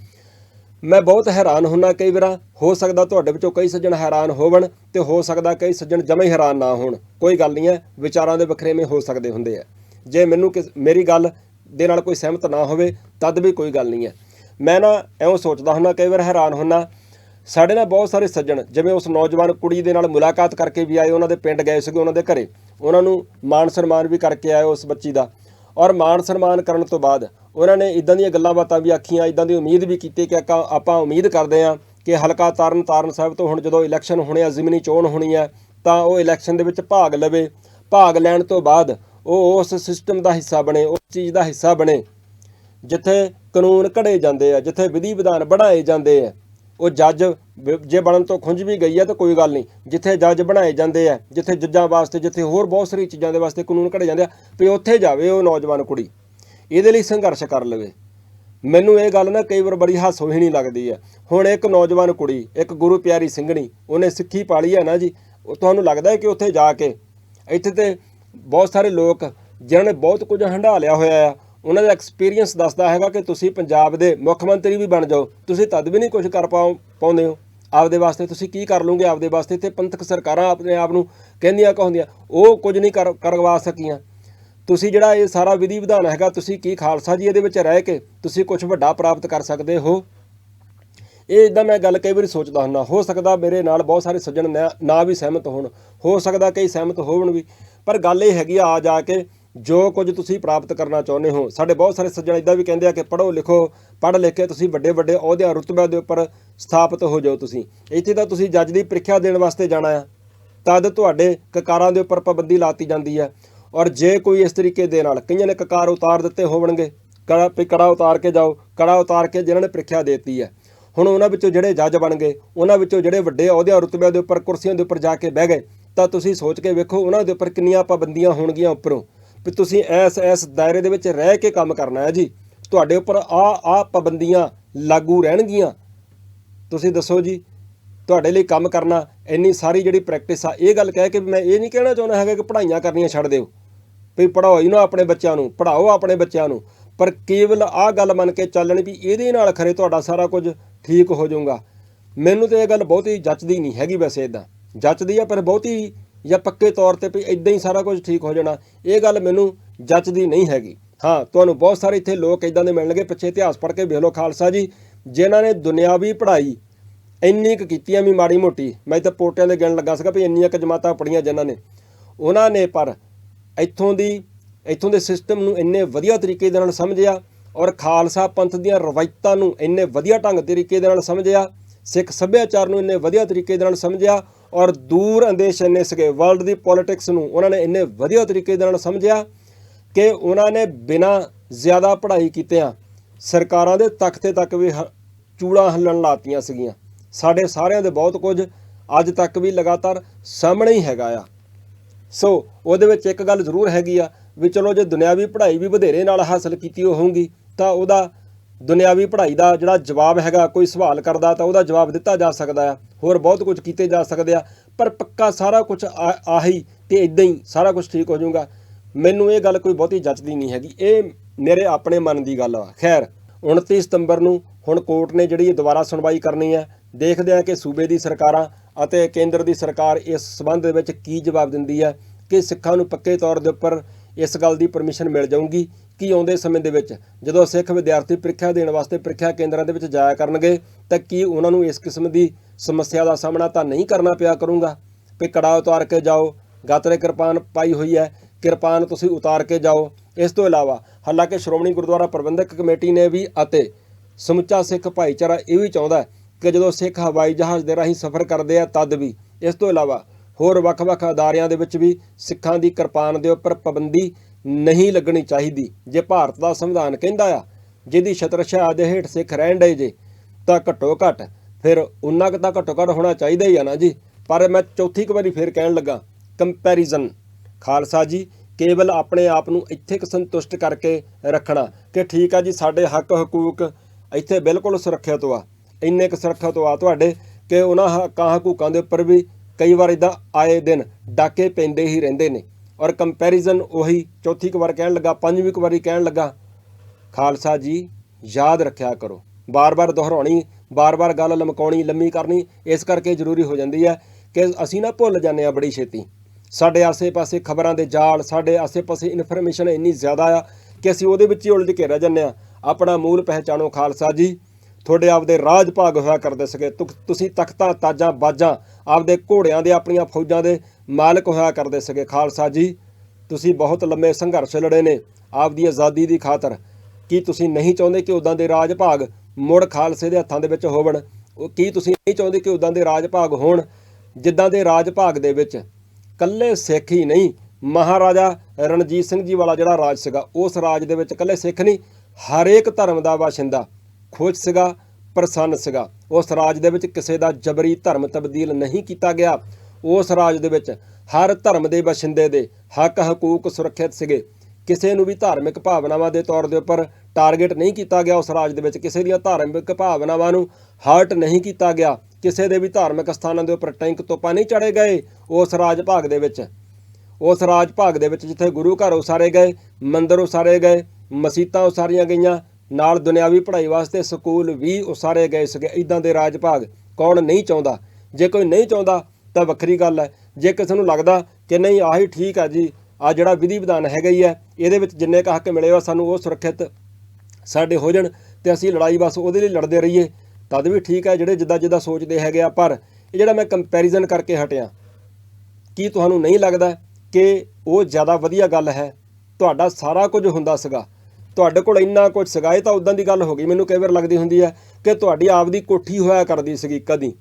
[SPEAKER 1] ਮੈਂ ਬਹੁਤ ਹੈਰਾਨ ਹੁੰਨਾ ਕਈ ਵਾਰਾਂ। ਹੋ ਸਕਦਾ ਤੁਹਾਡੇ ਵਿੱਚੋਂ ਕਈ ਸੱਜਣ ਹੈਰਾਨ ਹੋਵਣ ਤੇ ਹੋ ਸਕਦਾ ਕਈ ਸੱਜਣ ਜਮੇ ਹੈਰਾਨ ਨਾ ਹੋਣ। ਕੋਈ ਗੱਲ ਨਹੀਂ ਹੈ, ਵਿਚਾਰਾਂ ਦੇ ਵੱਖਰੇਵੇਂ ਹੋ ਸਕਦੇ ਹੁੰਦੇ ਆ। ਜੇ ਮੈਨੂੰ ਕਿਸ- ਮੇਰੀ ਗੱਲ ਦੇ ਨਾਲ ਕੋਈ ਸਹਿਮਤ ਨਾ ਹੋਵੇ, ਤਦ ਵੀ ਕੋਈ ਗੱਲ ਨਹੀਂ ਹੈ। ਮੈਂ ਨਾ ਐਉਂ ਸੋਚਦਾ ਹੁੰਨਾ, ਕਈ ਵਾਰ ਹੈਰਾਨ ਹੁੰਨਾ, ਸਾਡੇ ਨਾਲ ਬਹੁਤ ਸਾਰੇ ਸੱਜਣ, ਜਿਵੇਂ ਉਸ ਨੌਜਵਾਨ ਕੁੜੀ ਦੇ ਨਾਲ ਮੁਲਾਕਾਤ ਕਰਕੇ ਵੀ ਆਏ, ਉਹਨਾਂ ਦੇ ਪਿੰਡ ਗਏ ਸੀਗੇ, ਉਹਨਾਂ ਦੇ ਘਰੇ। ਉਹਨਾਂ ਨੂੰ ਮਾਣ ਸਨਮਾਨ ਵੀ ਕਰਕੇ ਆਏ ਉਸ ਬੱਚੀ ਦਾ। ਔਰ ਮਾਣ ਸਨਮਾਨ ਕਰਨ ਤੋਂ ਬਾਅਦ ਉਹਨਾਂ ਨੇ ਇਦਾਂ ਦੀਆਂ ਗੱਲਾਂ ਬਾਤਾਂ ਵੀ ਆਖੀਆਂ, ਇਦਾਂ ਦੀ ਉਮੀਦ ਵੀ ਕੀਤੀ ਕਿ ਆਪਾਂ ਆਪਾਂ ਉਮੀਦ ਕਰਦੇ ਹਾਂ ਕਿ ਹਲਕਾ ਤਾਰਨ ਤਾਰਨ ਸਾਹਿਬ ਤੋਂ ਹੁਣ ਜਦੋਂ ਇਲੈਕਸ਼ਨ ਹੋਣੇ ਆ, ਜ਼ਿਮਨੀ ਚੋਣ ਹੋਣੀ ਹੈ ਤਾਂ ਉਹ ਇਲੈਕਸ਼ਨ ਦੇ ਵਿੱਚ ਭਾਗ ਲਵੇ। ਭਾਗ ਲੈਣ ਤੋਂ ਬਾਅਦ ਉਹ ਉਸ ਸਿਸਟਮ ਦਾ ਹਿੱਸਾ ਬਣੇ, ਉਸ ਚੀਜ਼ ਦਾ ਹਿੱਸਾ ਬਣੇ, ਜਿੱਥੇ ਕਾਨੂੰਨ ਘੜੇ ਜਾਂਦੇ ਆ, ਜਿੱਥੇ ਵਿਧੀ ਵਿਧਾਨ ਬਣਾਏ ਜਾਂਦੇ ਆ। ਉਹ ਜੱਜ ਜੇ ਬਣਨ ਤੋਂ ਖੁੰਝ ਵੀ ਗਈ ਹੈ ਤਾਂ ਕੋਈ ਗੱਲ ਨਹੀਂ। ਜਿੱਥੇ ਜੱਜ ਬਣਾਏ ਜਾਂਦੇ ਆ, ਜਿੱਥੇ ਜੱਜਾਂ ਵਾਸਤੇ, ਜਿੱਥੇ ਹੋਰ ਬਹੁਤ ਸਾਰੀ ਚੀਜ਼ਾਂ ਦੇ ਵਾਸਤੇ ਕਾਨੂੰਨ ਘੜੇ ਜਾਂਦੇ ਆ, ਵੀ ਉੱਥੇ ਜਾਵੇ ਉਹ ਨੌਜਵਾਨ ਕੁੜੀ। ਇਹਦੇ ਲਈ ਸੰਘਰਸ਼ ਕਰ ਲਵੇ। ਮੈਨੂੰ ਇਹ ਗੱਲ ਨਾ ਕਈ ਵਾਰ ਬੜੀ ਹਾਸੋਹੀਣੀ ਲੱਗਦੀ ਹੈ ਹੁਣ ਇੱਕ ਨੌਜਵਾਨ ਕੁੜੀ, ਇੱਕ ਗੁਰੂ ਪਿਆਰੀ ਸਿੰਘਣੀ, ਉਹਨੇ ਸਿੱਖੀ ਪਾਲੀ ਹੈ ਨਾ ਜੀ। ਉਹ ਤੁਹਾਨੂੰ ਲੱਗਦਾ ਹੈ ਕਿ ਉੱਥੇ ਜਾ ਕੇ ਇੱਥੇ ਤੇ ਬਹੁਤ ਸਾਰੇ ਲੋਕ, ਜਿਨ੍ਹਾਂ ਨੇ ਬਹੁਤ ਕੁਝ ਹੰਢਾ ਲਿਆ ਹੋਇਆ ਆ। ਉਹਨਾਂ ਦਾ ਐਕਸਪੀਰੀਅੰਸ ਦੱਸਦਾ ਹੈਗਾ ਕਿ ਤੁਸੀਂ ਪੰਜਾਬ ਦੇ ਮੁੱਖ ਮੰਤਰੀ ਵੀ ਬਣ ਜਾਓ। ਤੁਸੀਂ ਤਦ ਵੀ ਨਹੀਂ ਕੁਝ ਕਰ ਪਾਓ, ਪਾਉਂਦੇ ਹੋ। ਆਪਦੇ ਵਾਸਤੇ ਤੁਸੀਂ ਕੀ ਕਰ ਲਓਗੇ? ਆਪਦੇ ਵਾਸਤੇ ਤੇ ਪੰਥਕ ਸਰਕਾਰਾਂ ਆਪਣੇ ਆਪ ਨੂੰ ਕਹਿੰਦੀਆਂ ਕਹੁੰਦੀਆਂ ਉਹ ਕੁਝ ਨਹੀਂ ਕਰ, ਕਰਵਾ ਸਕੀਆਂ। ਤੁਸੀਂ ਜਿਹੜਾ ਇਹ ਸਾਰਾ ਵਿਧੀ ਵਿਧਾਨ ਹੈਗਾ, ਤੁਸੀਂ ਕੀ ਖਾਲਸਾ ਜੀ ਇਹਦੇ ਵਿੱਚ ਰਹਿ ਕੇ ਤੁਸੀਂ ਕੁਝ ਵੱਡਾ ਪ੍ਰਾਪਤ ਕਰ ਸਕਦੇ ਹੋ? ਇਹ ਇਦਾਂ ਮੈਂ ਗੱਲ ਕਈ ਵਾਰੀ ਸੋਚਦਾ ਹੁੰਦਾ। ਹੋ ਸਕਦਾ ਮੇਰੇ ਨਾਲ ਬਹੁਤ ਸਾਰੇ ਸੱਜਣ ਨਾ- ਨਾ ਵੀ ਸਹਿਮਤ ਹੋਣ। ਹੋ ਸਕਦਾ ਕਈ ਸਹਿਮਤ ਹੋਣ ਵੀ। ਪਰ ਗੱਲ ਇਹ ਹੈਗੀ ਆ ਜਾ ਕੇ ਜੋ ਕੁਝ ਤੁਸੀਂ ਪ੍ਰਾਪਤ ਕਰਨਾ ਚਾਹੁੰਦੇ ਹੋ। ਸਾਡੇ ਬਹੁਤ ਸਾਰੇ ਸੱਜਣ ਇਦਾਂ ਵੀ ਕਹਿੰਦੇ ਆ ਕਿ ਪੜ੍ਹੋ ਲਿਖੋ, ਪੜ੍ਹ ਲਿਖ ਕੇ ਤੁਸੀਂ ਵੱਡੇ ਵੱਡੇ ਅਹੁਦਿਆਂ, ਰੁਤਬਿਆਂ ਦੇ ਉੱਪਰ ਸਥਾਪਿਤ ਹੋ ਜਾਓ ਤੁਸੀਂ। ਇੱਥੇ ਤਾਂ ਤੁਸੀਂ ਜੱਜ ਦੀ ਪ੍ਰੀਖਿਆ ਦੇਣ ਵਾਸਤੇ ਜਾਣਾ ਆ। ਤਦ ਤੁਹਾਡੇ ਕਕਾਰਾਂ ਦੇ ਉੱਪਰ ਪਾਬੰਦੀ ਲਾਤੀ ਜਾਂਦੀ ਹੈ ਔਰ ਜੇ ਕੋਈ ਇਸ ਤਰੀਕੇ ਦੇ ਨਾਲ ਕਈਆਂ ਨੇ ਕਕਾਰ ਉਤਾਰ ਦਿੱਤੇ ਹੋਣਗੇ ਕੜਾ ਵੀ ਕੜਾ ਉਤਾਰ ਕੇ ਜਾਓ, ਕੜਾ ਉਤਾਰ ਕੇ ਜਿਨ੍ਹਾਂ ਨੇ ਪ੍ਰੀਖਿਆ ਦੇਤੀ ਹੈ ਹੁਣ ਉਹਨਾਂ ਵਿੱਚੋਂ ਜਿਹੜੇ ਜੱਜ ਬਣ ਗਏ, ਉਹਨਾਂ ਵਿੱਚੋਂ ਜਿਹੜੇ ਵੱਡੇ ਅਹੁਦਿਆਂ, ਰੁਤਬਿਆਂ ਦੇ ਉੱਪਰ, ਕੁਰਸੀਆਂ ਦੇ ਉੱਪਰ ਜਾ ਕੇ ਬਹਿ ਗਏ, ਤਾਂ ਤੁਸੀਂ ਸੋਚ ਕੇ ਵੇਖੋ ਉਹਨਾਂ ਦੇ ਉੱਪਰ ਕਿੰਨੀਆਂ ਪਾਬੰਦੀਆਂ ਹੋਣਗੀਆਂ ਉੱਪਰੋਂ। ਵੀ ਤੁਸੀਂ ਐਸ ਐਸ ਦਾਇਰੇ ਦੇ ਵਿੱਚ ਰਹਿ ਕੇ ਕੰਮ ਕਰਨਾ ਹੈ ਜੀ। ਤੁਹਾਡੇ ਉੱਪਰ ਆ ਆ ਪਾਬੰਦੀਆਂ ਲਾਗੂ ਰਹਿਣਗੀਆਂ। ਤੁਸੀਂ ਦੱਸੋ ਜੀ, ਤੁਹਾਡੇ ਲਈ ਕੰਮ ਕਰਨਾ, ਇੰਨੀ ਸਾਰੀ ਜਿਹੜੀ ਪ੍ਰੈਕਟਿਸ ਆ, ਇਹ ਗੱਲ ਕਹਿ ਕੇ ਵੀ ਮੈਂ ਇਹ ਨਹੀਂ ਕਹਿਣਾ ਚਾਹੁੰਦਾ ਹੈਗਾ ਕਿ ਪੜ੍ਹਾਈਆਂ ਕਰਨੀਆਂ ਛੱਡ ਦਿਓ। ਵੀ ਪੜਾਓ ਇਹਨੂੰ ਆਪਣੇ ਬੱਚਿਆਂ ਨੂੰ ਪੜਾਓ ਆਪਣੇ ਬੱਚਿਆਂ ਨੂੰ। ਪਰ ਕੇਵਲ ਆਹ ਗੱਲ ਮੰਨ ਕੇ ਚੱਲਣ ਵੀ ਇਹਦੇ ਨਾਲ ਖਰੇ ਤੁਹਾਡਾ ਸਾਰਾ ਕੁਝ ਠੀਕ ਹੋ ਜਾਊਗਾ। ਮੈਨੂੰ ਤੇ ਇਹ ਗੱਲ ਬਹੁਤੀ ਜੱਚਦੀ ਨਹੀਂ ਹੈਗੀ ਵੈਸੇ ਇਦਾਂ ਜੱਚਦੀ ਆ, ਪਰ ਬਹੁਤੀ ਜਾਂ ਪੱਕੇ ਤੌਰ ਤੇ ਵੀ ਇਦਾਂ ਹੀ ਸਾਰਾ ਕੁਝ ਠੀਕ ਹੋ ਜਾਣਾ, ਇਹ ਗੱਲ ਮੈਨੂੰ ਜੱਚਦੀ ਨਹੀਂ ਹੈਗੀ। ਹਾਂ, ਤੁਹਾਨੂੰ ਬਹੁਤ ਸਾਰੇ ਇੱਥੇ ਲੋਕ ਇਦਾਂ ਦੇ ਮਿਲਣਗੇ ਪਿੱਛੇ ਇਤਿਹਾਸ ਪੜ੍ਹ ਕੇ ਵੇਖ ਲਓ ਖਾਲਸਾ ਜੀ, ਜਿਨ੍ਹਾਂ ਨੇ ਦੁਨਿਆਵੀ ਪੜ੍ਹਾਈ ਇੰਨੀ ਕੁ ਕੀਤੀ ਵੀ ਮਾੜੀ ਮੋਟੀ। ਮੈਂ ਤਾਂ ਪੋਟਿਆਂ ਦੇ ਗਿਣ ਲੱਗਾ ਸੀਗਾ ਵੀ ਇੰਨੀਆਂ ਕੁ ਜਮਾਤਾਂ ਪੜੀਆਂ ਜਿਨ੍ਹਾਂ ਨੇ। ਉਹਨਾਂ ਨੇ ਪਰ ਇੱਥੋਂ ਦੀ, ਇੱਥੋਂ ਦੇ ਸਿਸਟਮ ਨੂੰ ਇੰਨੇ ਵਧੀਆ ਤਰੀਕੇ ਦੇ ਨਾਲ ਸਮਝਿਆ ਔਰ ਖਾਲਸਾ ਪੰਥ ਦੀਆਂ ਰਵਾਇਤਾਂ ਨੂੰ ਇੰਨੇ ਵਧੀਆ ਢੰਗ ਤਰੀਕੇ ਦੇ ਨਾਲ ਸਮਝਿਆ ਸਿੱਖ ਸੱਭਿਆਚਾਰ ਨੂੰ ਇੰਨੇ ਵਧੀਆ ਤਰੀਕੇ ਦੇ ਨਾਲ ਸਮਝਿਆ ਔਰ ਦੂਰ ਅੰਦੇਸ਼ ਇੰਨੇ ਸੀਗੇ ਵਰਲਡ ਦੀ ਪੋਲਿਟਿਕਸ ਨੂੰ ਉਹਨਾਂ ਨੇ ਇੰਨੇ ਵਧੀਆ ਤਰੀਕੇ ਦੇ ਨਾਲ ਸਮਝਿਆ ਕਿ ਉਹਨਾਂ ਨੇ ਬਿਨਾਂ ਜ਼ਿਆਦਾ ਪੜ੍ਹਾਈ ਕੀਤਿਆਂ ਸਰਕਾਰਾਂ ਦੇ ਤਖਤੇ ਤੱਕ ਵੀ ਹ- ਚੂੜਾਂ ਹੱਲਣ ਲਾਤੀਆਂ ਸੀਗੀਆਂ। ਸਾਡੇ ਸਾਰਿਆਂ ਦੇ ਬਹੁਤ ਕੁਝ ਅੱਜ ਤੱਕ ਵੀ ਲਗਾਤਾਰ ਸਾਹਮਣੇ ਹੀ ਹੈਗਾ ਆ। ਸੋ ਉਹਦੇ ਵਿੱਚ ਇੱਕ ਗੱਲ ਜ਼ਰੂਰ ਹੈਗੀ ਆ ਵੀ ਚਲੋ ਜੇ ਦੁਨਿਆਵੀ ਪੜ੍ਹਾਈ ਵੀ ਵਧੇਰੇ ਨਾਲ ਹਾਸਲ ਕੀਤੀ ਹੋਊਗੀ ਤਾਂ ਉਹਦਾ ਦੁਨਿਆਵੀ ਪੜ੍ਹਾਈ ਦਾ ਜਿਹੜਾ ਜਵਾਬ ਹੈਗਾ, ਕੋਈ ਸਵਾਲ ਕਰਦਾ ਤਾਂ ਉਹਦਾ ਜਵਾਬ ਦਿੱਤਾ ਜਾ ਸਕਦਾ ਆ ਹੋਰ ਬਹੁਤ ਕੁਝ ਕੀਤੇ ਜਾ ਸਕਦੇ ਆ, ਪਰ ਪੱਕਾ ਸਾਰਾ ਕੁਝ ਆ- ਆਹੀ ਤੇ ਇਦਾਂ ਹੀ ਸਾਰਾ ਕੁਝ ਠੀਕ ਹੋ ਜਾਊਗਾ। ਮੈਨੂੰ ਇਹ ਗੱਲ ਕੋਈ ਬਹੁਤੀ ਜੱਚਦੀ ਨਹੀਂ ਹੈਗੀ। ਇਹ ਮੇਰੇ ਆਪਣੇ ਮਨ ਦੀ ਗੱਲ ਆ। ਖੈਰ 29 ਸਤੰਬਰ ਨੂੰ ਹੁਣ ਕੋਰਟ ਨੇ ਜਿਹੜੀ ਦੁਬਾਰਾ ਸੁਣਵਾਈ ਕਰਨੀ ਹੈ, ਦੇਖਦੇ ਆ ਕਿ ਸੂਬੇ ਦੀ ਸਰਕਾਰਾਂ ਅਤੇ ਕੇਂਦਰ ਦੀ ਸਰਕਾਰ ਇਸ ਸਬੰਧ ਦੇ ਵਿੱਚ ਕੀ ਜਵਾਬ ਦਿੰਦੀ ਹੈ, ਕਿ ਸਿੱਖਾਂ ਨੂੰ ਪੱਕੇ ਤੌਰ ਦੇ ਉੱਪਰ ਇਸ ਗੱਲ ਦੀ ਪਰਮਿਸ਼ਨ ਮਿਲ ਜਾਊਗੀ। ਕਿ ਆਉਂਦੇ ਸਮੇਂ ਦੇ ਵਿੱਚ? ਜਦੋਂ ਸਿੱਖ ਵਿਦਿਆਰਥੀ ਪ੍ਰੀਖਿਆ ਦੇਣ ਵਾਸਤੇ ਪ੍ਰੀਖਿਆ ਕੇਂਦਰਾਂ ਦੇ ਵਿੱਚ ਜਾਇਆ ਕਰਨਗੇ, ਤਾਂ ਕੀ ਉਹਨਾਂ ਨੂੰ ਇਸ ਕਿਸਮ ਦੀ ਸਮੱਸਿਆ ਦਾ ਸਾਹਮਣਾ ਤਾਂ ਨਹੀਂ ਕਰਨਾ ਪਿਆ ਕਰੂੰਗਾ? ਵੀ ਕੜਾ ਉਤਾਰ ਕੇ ਜਾਓ, ਗਾਤਰੇ ਕਿਰਪਾਨ ਪਾਈ ਹੋਈ ਹੈ, ਕਿਰਪਾਨ ਤੁਸੀਂ ਉਤਾਰ ਕੇ ਜਾਓ। ਇਸ ਤੋਂ ਇਲਾਵਾ, ਹਾਲਾਂਕਿ ਸ਼੍ਰੋਮਣੀ ਗੁਰਦੁਆਰਾ ਪ੍ਰਬੰਧਕ ਕਮੇਟੀ ਨੇ ਵੀ ਅਤੇ ਸਮੁੱਚਾ ਸਿੱਖ ਭਾਈਚਾਰਾ ਇਹ ਵੀ ਚਾਹੁੰਦਾ ਕਿ ਜਦੋਂ ਸਿੱਖ ਹਵਾਈ ਜਹਾਜ਼ ਦੇ ਰਾਹੀਂ ਸਫ਼ਰ ਕਰਦੇ ਆ, ਤਦ ਵੀ। ਇਸ ਤੋਂ ਇਲਾਵਾ, ਹੋਰ ਵੱਖ-ਵੱਖ ਅਦਾਰਿਆਂ ਦੇ ਵਿੱਚ ਵੀ ਸਿੱਖਾਂ ਦੀ ਕਿਰਪਾਨ ਦੇ ਉੱਪਰ ਪਾਬੰਦੀ ਨਹੀਂ ਲੱਗਣੀ ਚਾਹੀਦੀ। ਜੇ ਭਾਰਤ ਦਾ ਸੰਵਿਧਾਨ ਕਹਿੰਦਾ ਆ, ਜਿਹਦੀ ਛਤਰਛਾ ਦੇ ਹੇਠ ਸਿੱਖ ਰਹਿਣ ਦੇ ਜੇ, ਤਾਂ ਘੱਟੋ ਘੱਟ ਫਿਰ ਉਨਾ ਕੁ ਤਾਂ ਘੱਟੋ ਘੱਟ ਹੋਣਾ ਚਾਹੀਦਾ ਹੀ ਆ ਨਾ ਜੀ। ਪਰ ਮੈਂ ਚੌਥੀ ਕੁ ਵਾਰੀ ਫਿਰ ਕਹਿਣ ਲੱਗਾ, ਕੰਪੈਰੀਜ਼ਨ। ਖਾਲਸਾ ਜੀ, ਕੇਵਲ ਆਪਣੇ ਆਪ ਨੂੰ ਇੱਥੇ ਕੁ ਸੰਤੁਸ਼ਟ ਕਰਕੇ ਰੱਖਣਾ ਕਿ ਠੀਕ ਆ ਜੀ, ਸਾਡੇ ਹੱਕ ਹਕੂਕ ਇੱਥੇ ਬਿਲਕੁਲ ਸੁਰੱਖਿਅਤ ਆ। ਇੰਨੇ ਕੁ ਸੁਰੱਖਿਅਤ ਆ ਤੁਹਾਡੇ ਕਿ ਉਹਨਾਂ ਹੱਕਾਂ ਹਕੂਕਾਂ ਦੇ ਉੱਪਰ ਵੀ ਕਈ ਵਾਰ ਇਦਾਂ ਆਏ ਦਿਨ ਡਾਕੇ ਪੈਂਦੇ ਹੀ ਰਹਿੰਦੇ ਨੇ। ਔਰ ਕੰਪੈਰੀਜ਼ਨ ਉਹੀ ਚੌਥੀ ਕੁ ਵਾਰ ਕਹਿਣ ਲੱਗਾ, ਪੰਜਵੀਂ ਕੁ ਵਾਰੀ ਕਹਿਣ ਲੱਗਾ, ਖਾਲਸਾ ਜੀ, ਯਾਦ ਰੱਖਿਆ ਕਰੋ। ਬਾਰ-ਬਾਰ ਦੁਹਰਾਉਣੀ, ਬਾਰ-ਬਾਰ ਗੱਲ ਲਮਕਾਉਣੀ, ਲੰਮੀ ਕਰਨੀ, ਇਸ ਕਰਕੇ ਜ਼ਰੂਰੀ ਹੋ ਜਾਂਦੀ ਹੈ ਕਿ ਅਸੀਂ ਨਾ ਭੁੱਲ ਜਾਂਦੇ ਆ ਬੜੀ ਛੇਤੀ। ਸਾਡੇ ਆਸੇ-ਪਾਸੇ ਖਬਰਾਂ ਦੇ ਜਾਲ, ਸਾਡੇ ਆਸੇ-ਪਾਸੇ ਇਨਫੋਰਮੇਸ਼ਨ ਇੰਨੀ ਜ਼ਿਆਦਾ ਆ ਕਿ ਅਸੀਂ ਉਹਦੇ ਵਿੱਚ ਹੀ ਉਲਝ ਕੇ ਰਹਿ ਜਾਂਦੇ ਆ ਆਪਣਾ ਮੂਲ ਪਹਿਚਾਣੋ ਖਾਲਸਾ ਜੀ, ਤੁਹਾਡੇ ਆਪਦੇ ਰਾਜ ਭਾਗ ਹੋਇਆ ਕਰਦੇ ਸਕੇ ਤੁਸੀਂ ਤਖਤਾਂ, ਤਾਜਾਂ, ਬਾਜਾਂ, ਆਪਦੇ ਘੋੜਿਆਂ ਦੇ, ਆਪਣੀਆਂ ਫੌਜਾਂ ਦੇ ਮਾਲਕ ਹੋਇਆ ਕਰਦੇ ਸੀਗੇ। ਖਾਲਸਾ ਜੀ, ਤੁਸੀਂ ਬਹੁਤ ਲੰਮੇ ਸੰਘਰਸ਼ ਲੜੇ ਨੇ ਆਪਦੀ ਆਜ਼ਾਦੀ ਦੀ ਖਾਤਰ। ਕੀ ਤੁਸੀਂ ਨਹੀਂ ਚਾਹੁੰਦੇ ਕਿ ਉਦਾਂ ਦੇ ਰਾਜ ਭਾਗ ਮੁੜ ਖਾਲਸੇ ਦੇ ਹੱਥਾਂ ਦੇ ਵਿੱਚ ਹੋਵਣ? ਉਹ ਕੀ ਤੁਸੀਂ ਨਹੀਂ ਚਾਹੁੰਦੇ ਕਿ ਉਦਾਂ ਦੇ ਰਾਜ ਭਾਗ ਹੋਣ? ਜਿੱਦਾਂ ਦੇ ਰਾਜ ਭਾਗ ਦੇ ਵਿੱਚ ਕੱਲੇ ਸਿੱਖ ਹੀ ਨਹੀਂ, ਮਹਾਰਾਜਾ ਰਣਜੀਤ ਸਿੰਘ ਜੀ ਵਾਲਾ ਜਿਹੜਾ ਰਾਜ ਸੀਗਾ, ਉਸ ਰਾਜ ਦੇ ਵਿੱਚ ਕੱਲੇ ਸਿੱਖ ਨਹੀਂ, ਹਰੇਕ ਧਰਮ ਦਾ ਵਾਸ਼ਿੰਦਾ, ਖੁਸ਼ ਸੀਗਾ, ਪ੍ਰਸੰਨ ਸੀਗਾ। ਉਸ ਰਾਜ ਦੇ ਵਿੱਚ ਕਿਸੇ ਦਾ ਜਬਰੀ ਧਰਮ ਤਬਦੀਲ ਨਹੀਂ ਕੀਤਾ ਗਿਆ। ਉਸ ਰਾਜ ਦੇ ਵਿੱਚ ਹਰ ਧਰਮ ਦੇ ਬਾਸ਼ਿੰਦੇ ਦੇ ਹੱਕ, ਹਕੂਕ ਸੁਰੱਖਿਅਤ ਸੀਗੇ। ਕਿਸੇ ਨੂੰ ਵੀ ਧਾਰਮਿਕ ਭਾਵਨਾਵਾਂ ਦੇ ਤੌਰ ਦੇ ਉੱਪਰ ਟਾਰਗੇਟ ਨਹੀਂ ਕੀਤਾ ਗਿਆ ਉਸ ਰਾਜ ਦੇ ਵਿੱਚ। ਕਿਸੇ ਦੀਆਂ ਧਾਰਮਿਕ ਭਾਵਨਾਵਾਂ ਨੂੰ ਹਰਟ ਨਹੀਂ ਕੀਤਾ ਗਿਆ। ਕਿਸੇ ਦੇ ਵੀ ਧਾਰਮਿਕ ਸਥਾਨਾਂ ਦੇ ਉੱਪਰ ਟੈਂਕ ਤੋਪਾਂ ਨਹੀਂ ਚੜੇ ਗਏ ਉਸ ਰਾਜ ਭਾਗ ਦੇ ਵਿੱਚ। ਉਸ ਰਾਜ ਭਾਗ ਦੇ ਵਿੱਚ ਜਿੱਥੇ ਗੁਰੂ ਘਰ ਉਸਾਰੇ ਗਏ, ਮੰਦਰ ਉਸਾਰੇ ਗਏ, ਮਸੀਤਾਂ ਉਸਾਰੀਆਂ ਗਈਆਂ, ਨਾਲ ਦੁਨਿਆਵੀ ਪੜ੍ਹਾਈ ਵਾਸਤੇ ਸਕੂਲ ਵੀ ਉਸਾਰੇ ਗਏ ਸੀਗੇ। ਇਦਾਂ ਦੇ ਰਾਜ ਭਾਗ ਕੌਣ ਨਹੀਂ ਚਾਹੁੰਦਾ? ਜੇ ਕੋਈ ਨਹੀਂ ਚਾਹੁੰਦਾ ਤਾਂ ਵੱਖਰੀ ਗੱਲ ਹੈ। ਜੇ ਕਿਸੇ ਨੂੰ ਲੱਗਦਾ ਕਿ ਨਹੀਂ, ਆਹੀ ਠੀਕ ਆ ਜੀ ਆ ਜਿਹੜਾ ਵਿਧੀ ਵਿਧਾਨ ਹੈਗਾ ਹੀ ਹੈ, ਇਹਦੇ ਵਿੱਚ ਜਿੰਨੇ ਕੁ ਹੱਕ ਮਿਲੇ ਆ, ਸਾਨੂੰ ਉਹ ਸੁਰੱਖਿਅਤ ਸਾਡੇ ਹੋ ਜਾਣ ਤੇ ਅਸੀਂ ਲੜਾਈ ਬਸ ਉਹਦੇ ਲਈ ਲੜਦੇ ਰਹੀਏ। ਤਦ ਵੀ ਠੀਕ ਹੈ, ਜਿਹੜੇ ਜਿੱਦਾਂ ਜਿੱਦਾਂ ਸੋਚਦੇ ਹੈਗੇ ਆ, ਪਰ ਇਹ ਜਿਹੜਾ ਮੈਂ ਕੰਪੈਰੀਜ਼ਨ ਕਰਕੇ ਹਟਿਆ, ਕੀ ਤੁਹਾਨੂੰ ਨਹੀਂ ਲੱਗਦਾ ਕਿ ਉਹ ਜ਼ਿਆਦਾ ਵਧੀਆ ਗੱਲ ਹੈ? ਤੁਹਾਡਾ ਸਾਰਾ ਕੁਝ ਹੁੰਦਾ ਸੀਗਾ। ਤੁਹਾਡੇ ਕੋਲ ਇੰਨਾ ਕੁਝ ਸੀਗਾ, ਇਹ ਤਾਂ ਉਦਾਂ ਦੀ ਗੱਲ ਹੋ ਗਈ, ਮੈਨੂੰ ਕਈ ਵਾਰ ਲੱਗਦੀ ਹੁੰਦੀ ਹੈ ਕਿ ਤੁਹਾਡੀ ਆਪਦੀ ਕੋਠੀ ਹੋਇਆ ਕਰਦੀ ਸੀਗੀ ਕਦੀ।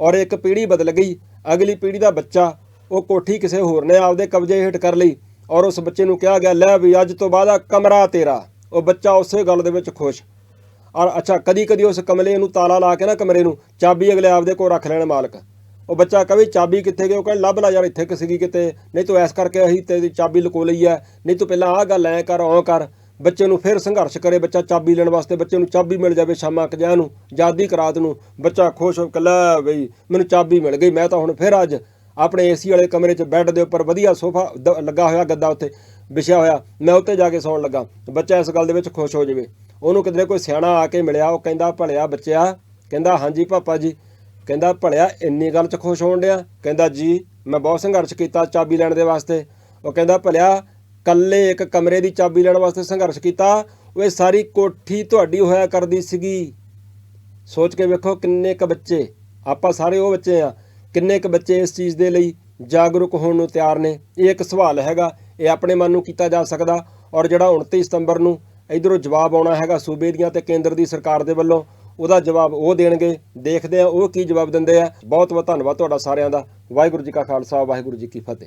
[SPEAKER 1] ਔਰ ਇੱਕ ਪੀੜ੍ਹੀ ਬਦਲ ਗਈ। ਅਗਲੀ ਪੀੜ੍ਹੀ ਦਾ ਬੱਚਾ, ਉਹ ਕੋਠੀ ਕਿਸੇ ਹੋਰ ਨੇ ਆਪਦੇ ਕਬਜ਼ੇ ਹੇਠ ਕਰ ਲਈ ਔਰ ਉਸ ਬੱਚੇ ਨੂੰ ਕਿਹਾ ਗਿਆ, ਲੈ ਵੀ ਅੱਜ ਤੋਂ ਬਾਅਦ ਆ ਕਮਰਾ ਤੇਰਾ। ਉਹ ਬੱਚਾ ਉਸੇ ਗੱਲ ਦੇ ਵਿੱਚ ਖੁਸ਼। ਔਰ ਅੱਛਾ ਕਦੀ ਕਦੀ ਉਸ ਕਮਲੇ ਨੂੰ ਤਾਲਾ ਲਾ ਕੇ ਨਾ ਕਮਰੇ ਨੂੰ, ਚਾਬੀ ਅਗਲੇ ਆਪਦੇ ਕੋਲ ਰੱਖ ਲੈਣ ਮਾਲਕ। ਉਹ ਬੱਚਾ ਕਵੇ ਚਾਬੀ ਕਿੱਥੇ ਗਈ? ਉਹ ਕਹਿੰਦਾ, ਲੱਭ ਲੈ ਯਾਰ, ਇੱਥੇ ਕਿ ਸੀਗੀ ਕਿਤੇ? ਨਹੀਂ ਤੂੰ ਐਸ ਕਰਕੇ ਅਸੀਂ ਤੇਰੀ ਚਾਬੀ ਲੁਕੋ ਲਈ ਐ ਨਹੀਂ ਤੂੰ ਪਹਿਲਾਂ ਆਹ ਗੱਲ ਐ ਕਰ, ਔ ਕਰ। ਬੱਚੇ ਨੂੰ ਫਿਰ ਸੰਘਰਸ਼ ਕਰੇ, ਬੱਚਾ ਚਾਬੀ ਲੈਣ ਵਾਸਤੇ ਬੱਚੇ ਨੂੰ ਚਾਬੀ ਮਿਲ ਜਾਵੇ ਸ਼ਾਮਾਂ ਕੁ ਨੂੰ ਜਾਦੀ ਕਰਾਤ ਨੂੰ, ਬੱਚਾ ਖੁਸ਼ ਹੋ ਕੇ ਲੈ ਬਈ, ਮੈਨੂੰ ਚਾਬੀ ਮਿਲ ਗਈ, ਮੈਂ ਤਾਂ ਹੁਣ ਫਿਰ ਅੱਜ ਆਪਣੇ ਏਸੀ ਵਾਲੇ ਕਮਰੇ 'ਚ ਬੈੱਡ ਦੇ ਉੱਪਰ ਵਧੀਆ ਸੋਫਾ ਦ- ਲੱਗਾ ਹੋਇਆ ਗੱਦਾ ਉੱਤੇ ਵਿਛਿਆ ਹੋਇਆ, ਮੈਂ ਉੱਤੇ ਜਾ ਕੇ ਸੌਣ ਲੱਗਾ, ਬੱਚਾ ਇਸ ਗੱਲ ਦੇ ਵਿੱਚ ਖੁਸ਼ ਹੋ ਜਾਵੇ। ਉਹਨੂੰ ਕਿਤੇ ਕੋਈ ਸਿਆਣਾ ਆ ਕੇ ਮਿਲਿਆ, ਉਹ ਕਹਿੰਦਾ, ਭਲਿਆ ਬੱਚਿਆ, ਕਹਿੰਦਾ, ਹਾਂਜੀ ਪਾਪਾ ਜੀ, ਕਹਿੰਦਾ, ਭਲਿਆ ਇੰਨੀ ਗੱਲ 'ਚ ਖੁਸ਼ ਹੋਣ ਡਿਆ? ਕਹਿੰਦਾ, ਜੀ, ਮੈਂ ਬਹੁਤ ਸੰਘਰਸ਼ ਕੀਤਾ ਚਾਬੀ ਲੈਣ ਦੇ ਵਾਸਤੇ, ਉਹ ਕਹਿੰਦਾ, ਭਲਿਆ ਕੱਲੇ ਇੱਕ ਕਮਰੇ ਦੀ ਚਾਬੀ ਲੈਣ ਵਾਸਤੇ ਸੰਘਰਸ਼ ਕੀਤਾ, ਉਹ ਇਹ ਸਾਰੀ ਕੋਠੀ ਤੁਹਾਡੀ ਹੋਇਆ ਕਰਦੀ ਸੀਗੀ। ਸੋਚ ਕੇ ਵੇਖੋ ਕਿੰਨੇ ਕ ਬੱਚੇ, ਆਪਾਂ ਸਾਰੇ ਉਹ ਬੱਚੇ ਆ, ਕਿੰਨੇ ਕ ਬੱਚੇ ਇਸ ਚੀਜ਼ ਦੇ ਲਈ ਜਾਗਰੂਕ ਹੋਣ ਨੂੰ ਤਿਆਰ ਨੇ। ਇਹ ਇੱਕ ਸਵਾਲ ਹੈਗਾ, ਇਹ ਆਪਣੇ ਮਨ ਨੂੰ ਕੀਤਾ ਜਾ ਸਕਦਾ, ਔਰ ਜਿਹੜਾ 29 ਸਤੰਬਰ ਨੂੰ ਇਧਰੋਂ ਜਵਾਬ ਆਉਣਾ ਹੈਗਾ ਸੂਬੇ ਦੀਆਂ ਤੇ ਕੇਂਦਰ ਦੀ ਸਰਕਾਰ ਦੇ ਵੱਲੋਂ, ਉਹਦਾ ਜਵਾਬ ਉਹ ਦੇਣਗੇ। ਦੇਖਦੇ ਆ ਉਹ ਕੀ ਜਵਾਬ ਦਿੰਦੇ ਆ। ਬਹੁਤ ਬਹੁਤ ਧੰਨਵਾਦ ਤੁਹਾਡਾ ਸਾਰਿਆਂ ਦਾ। ਵਾਹਿਗੁਰੂ ਜੀ ਕਾ ਖਾਲਸਾ, ਵਾਹਿਗੁਰੂ ਜੀ ਕੀ ਫਤਿਹ।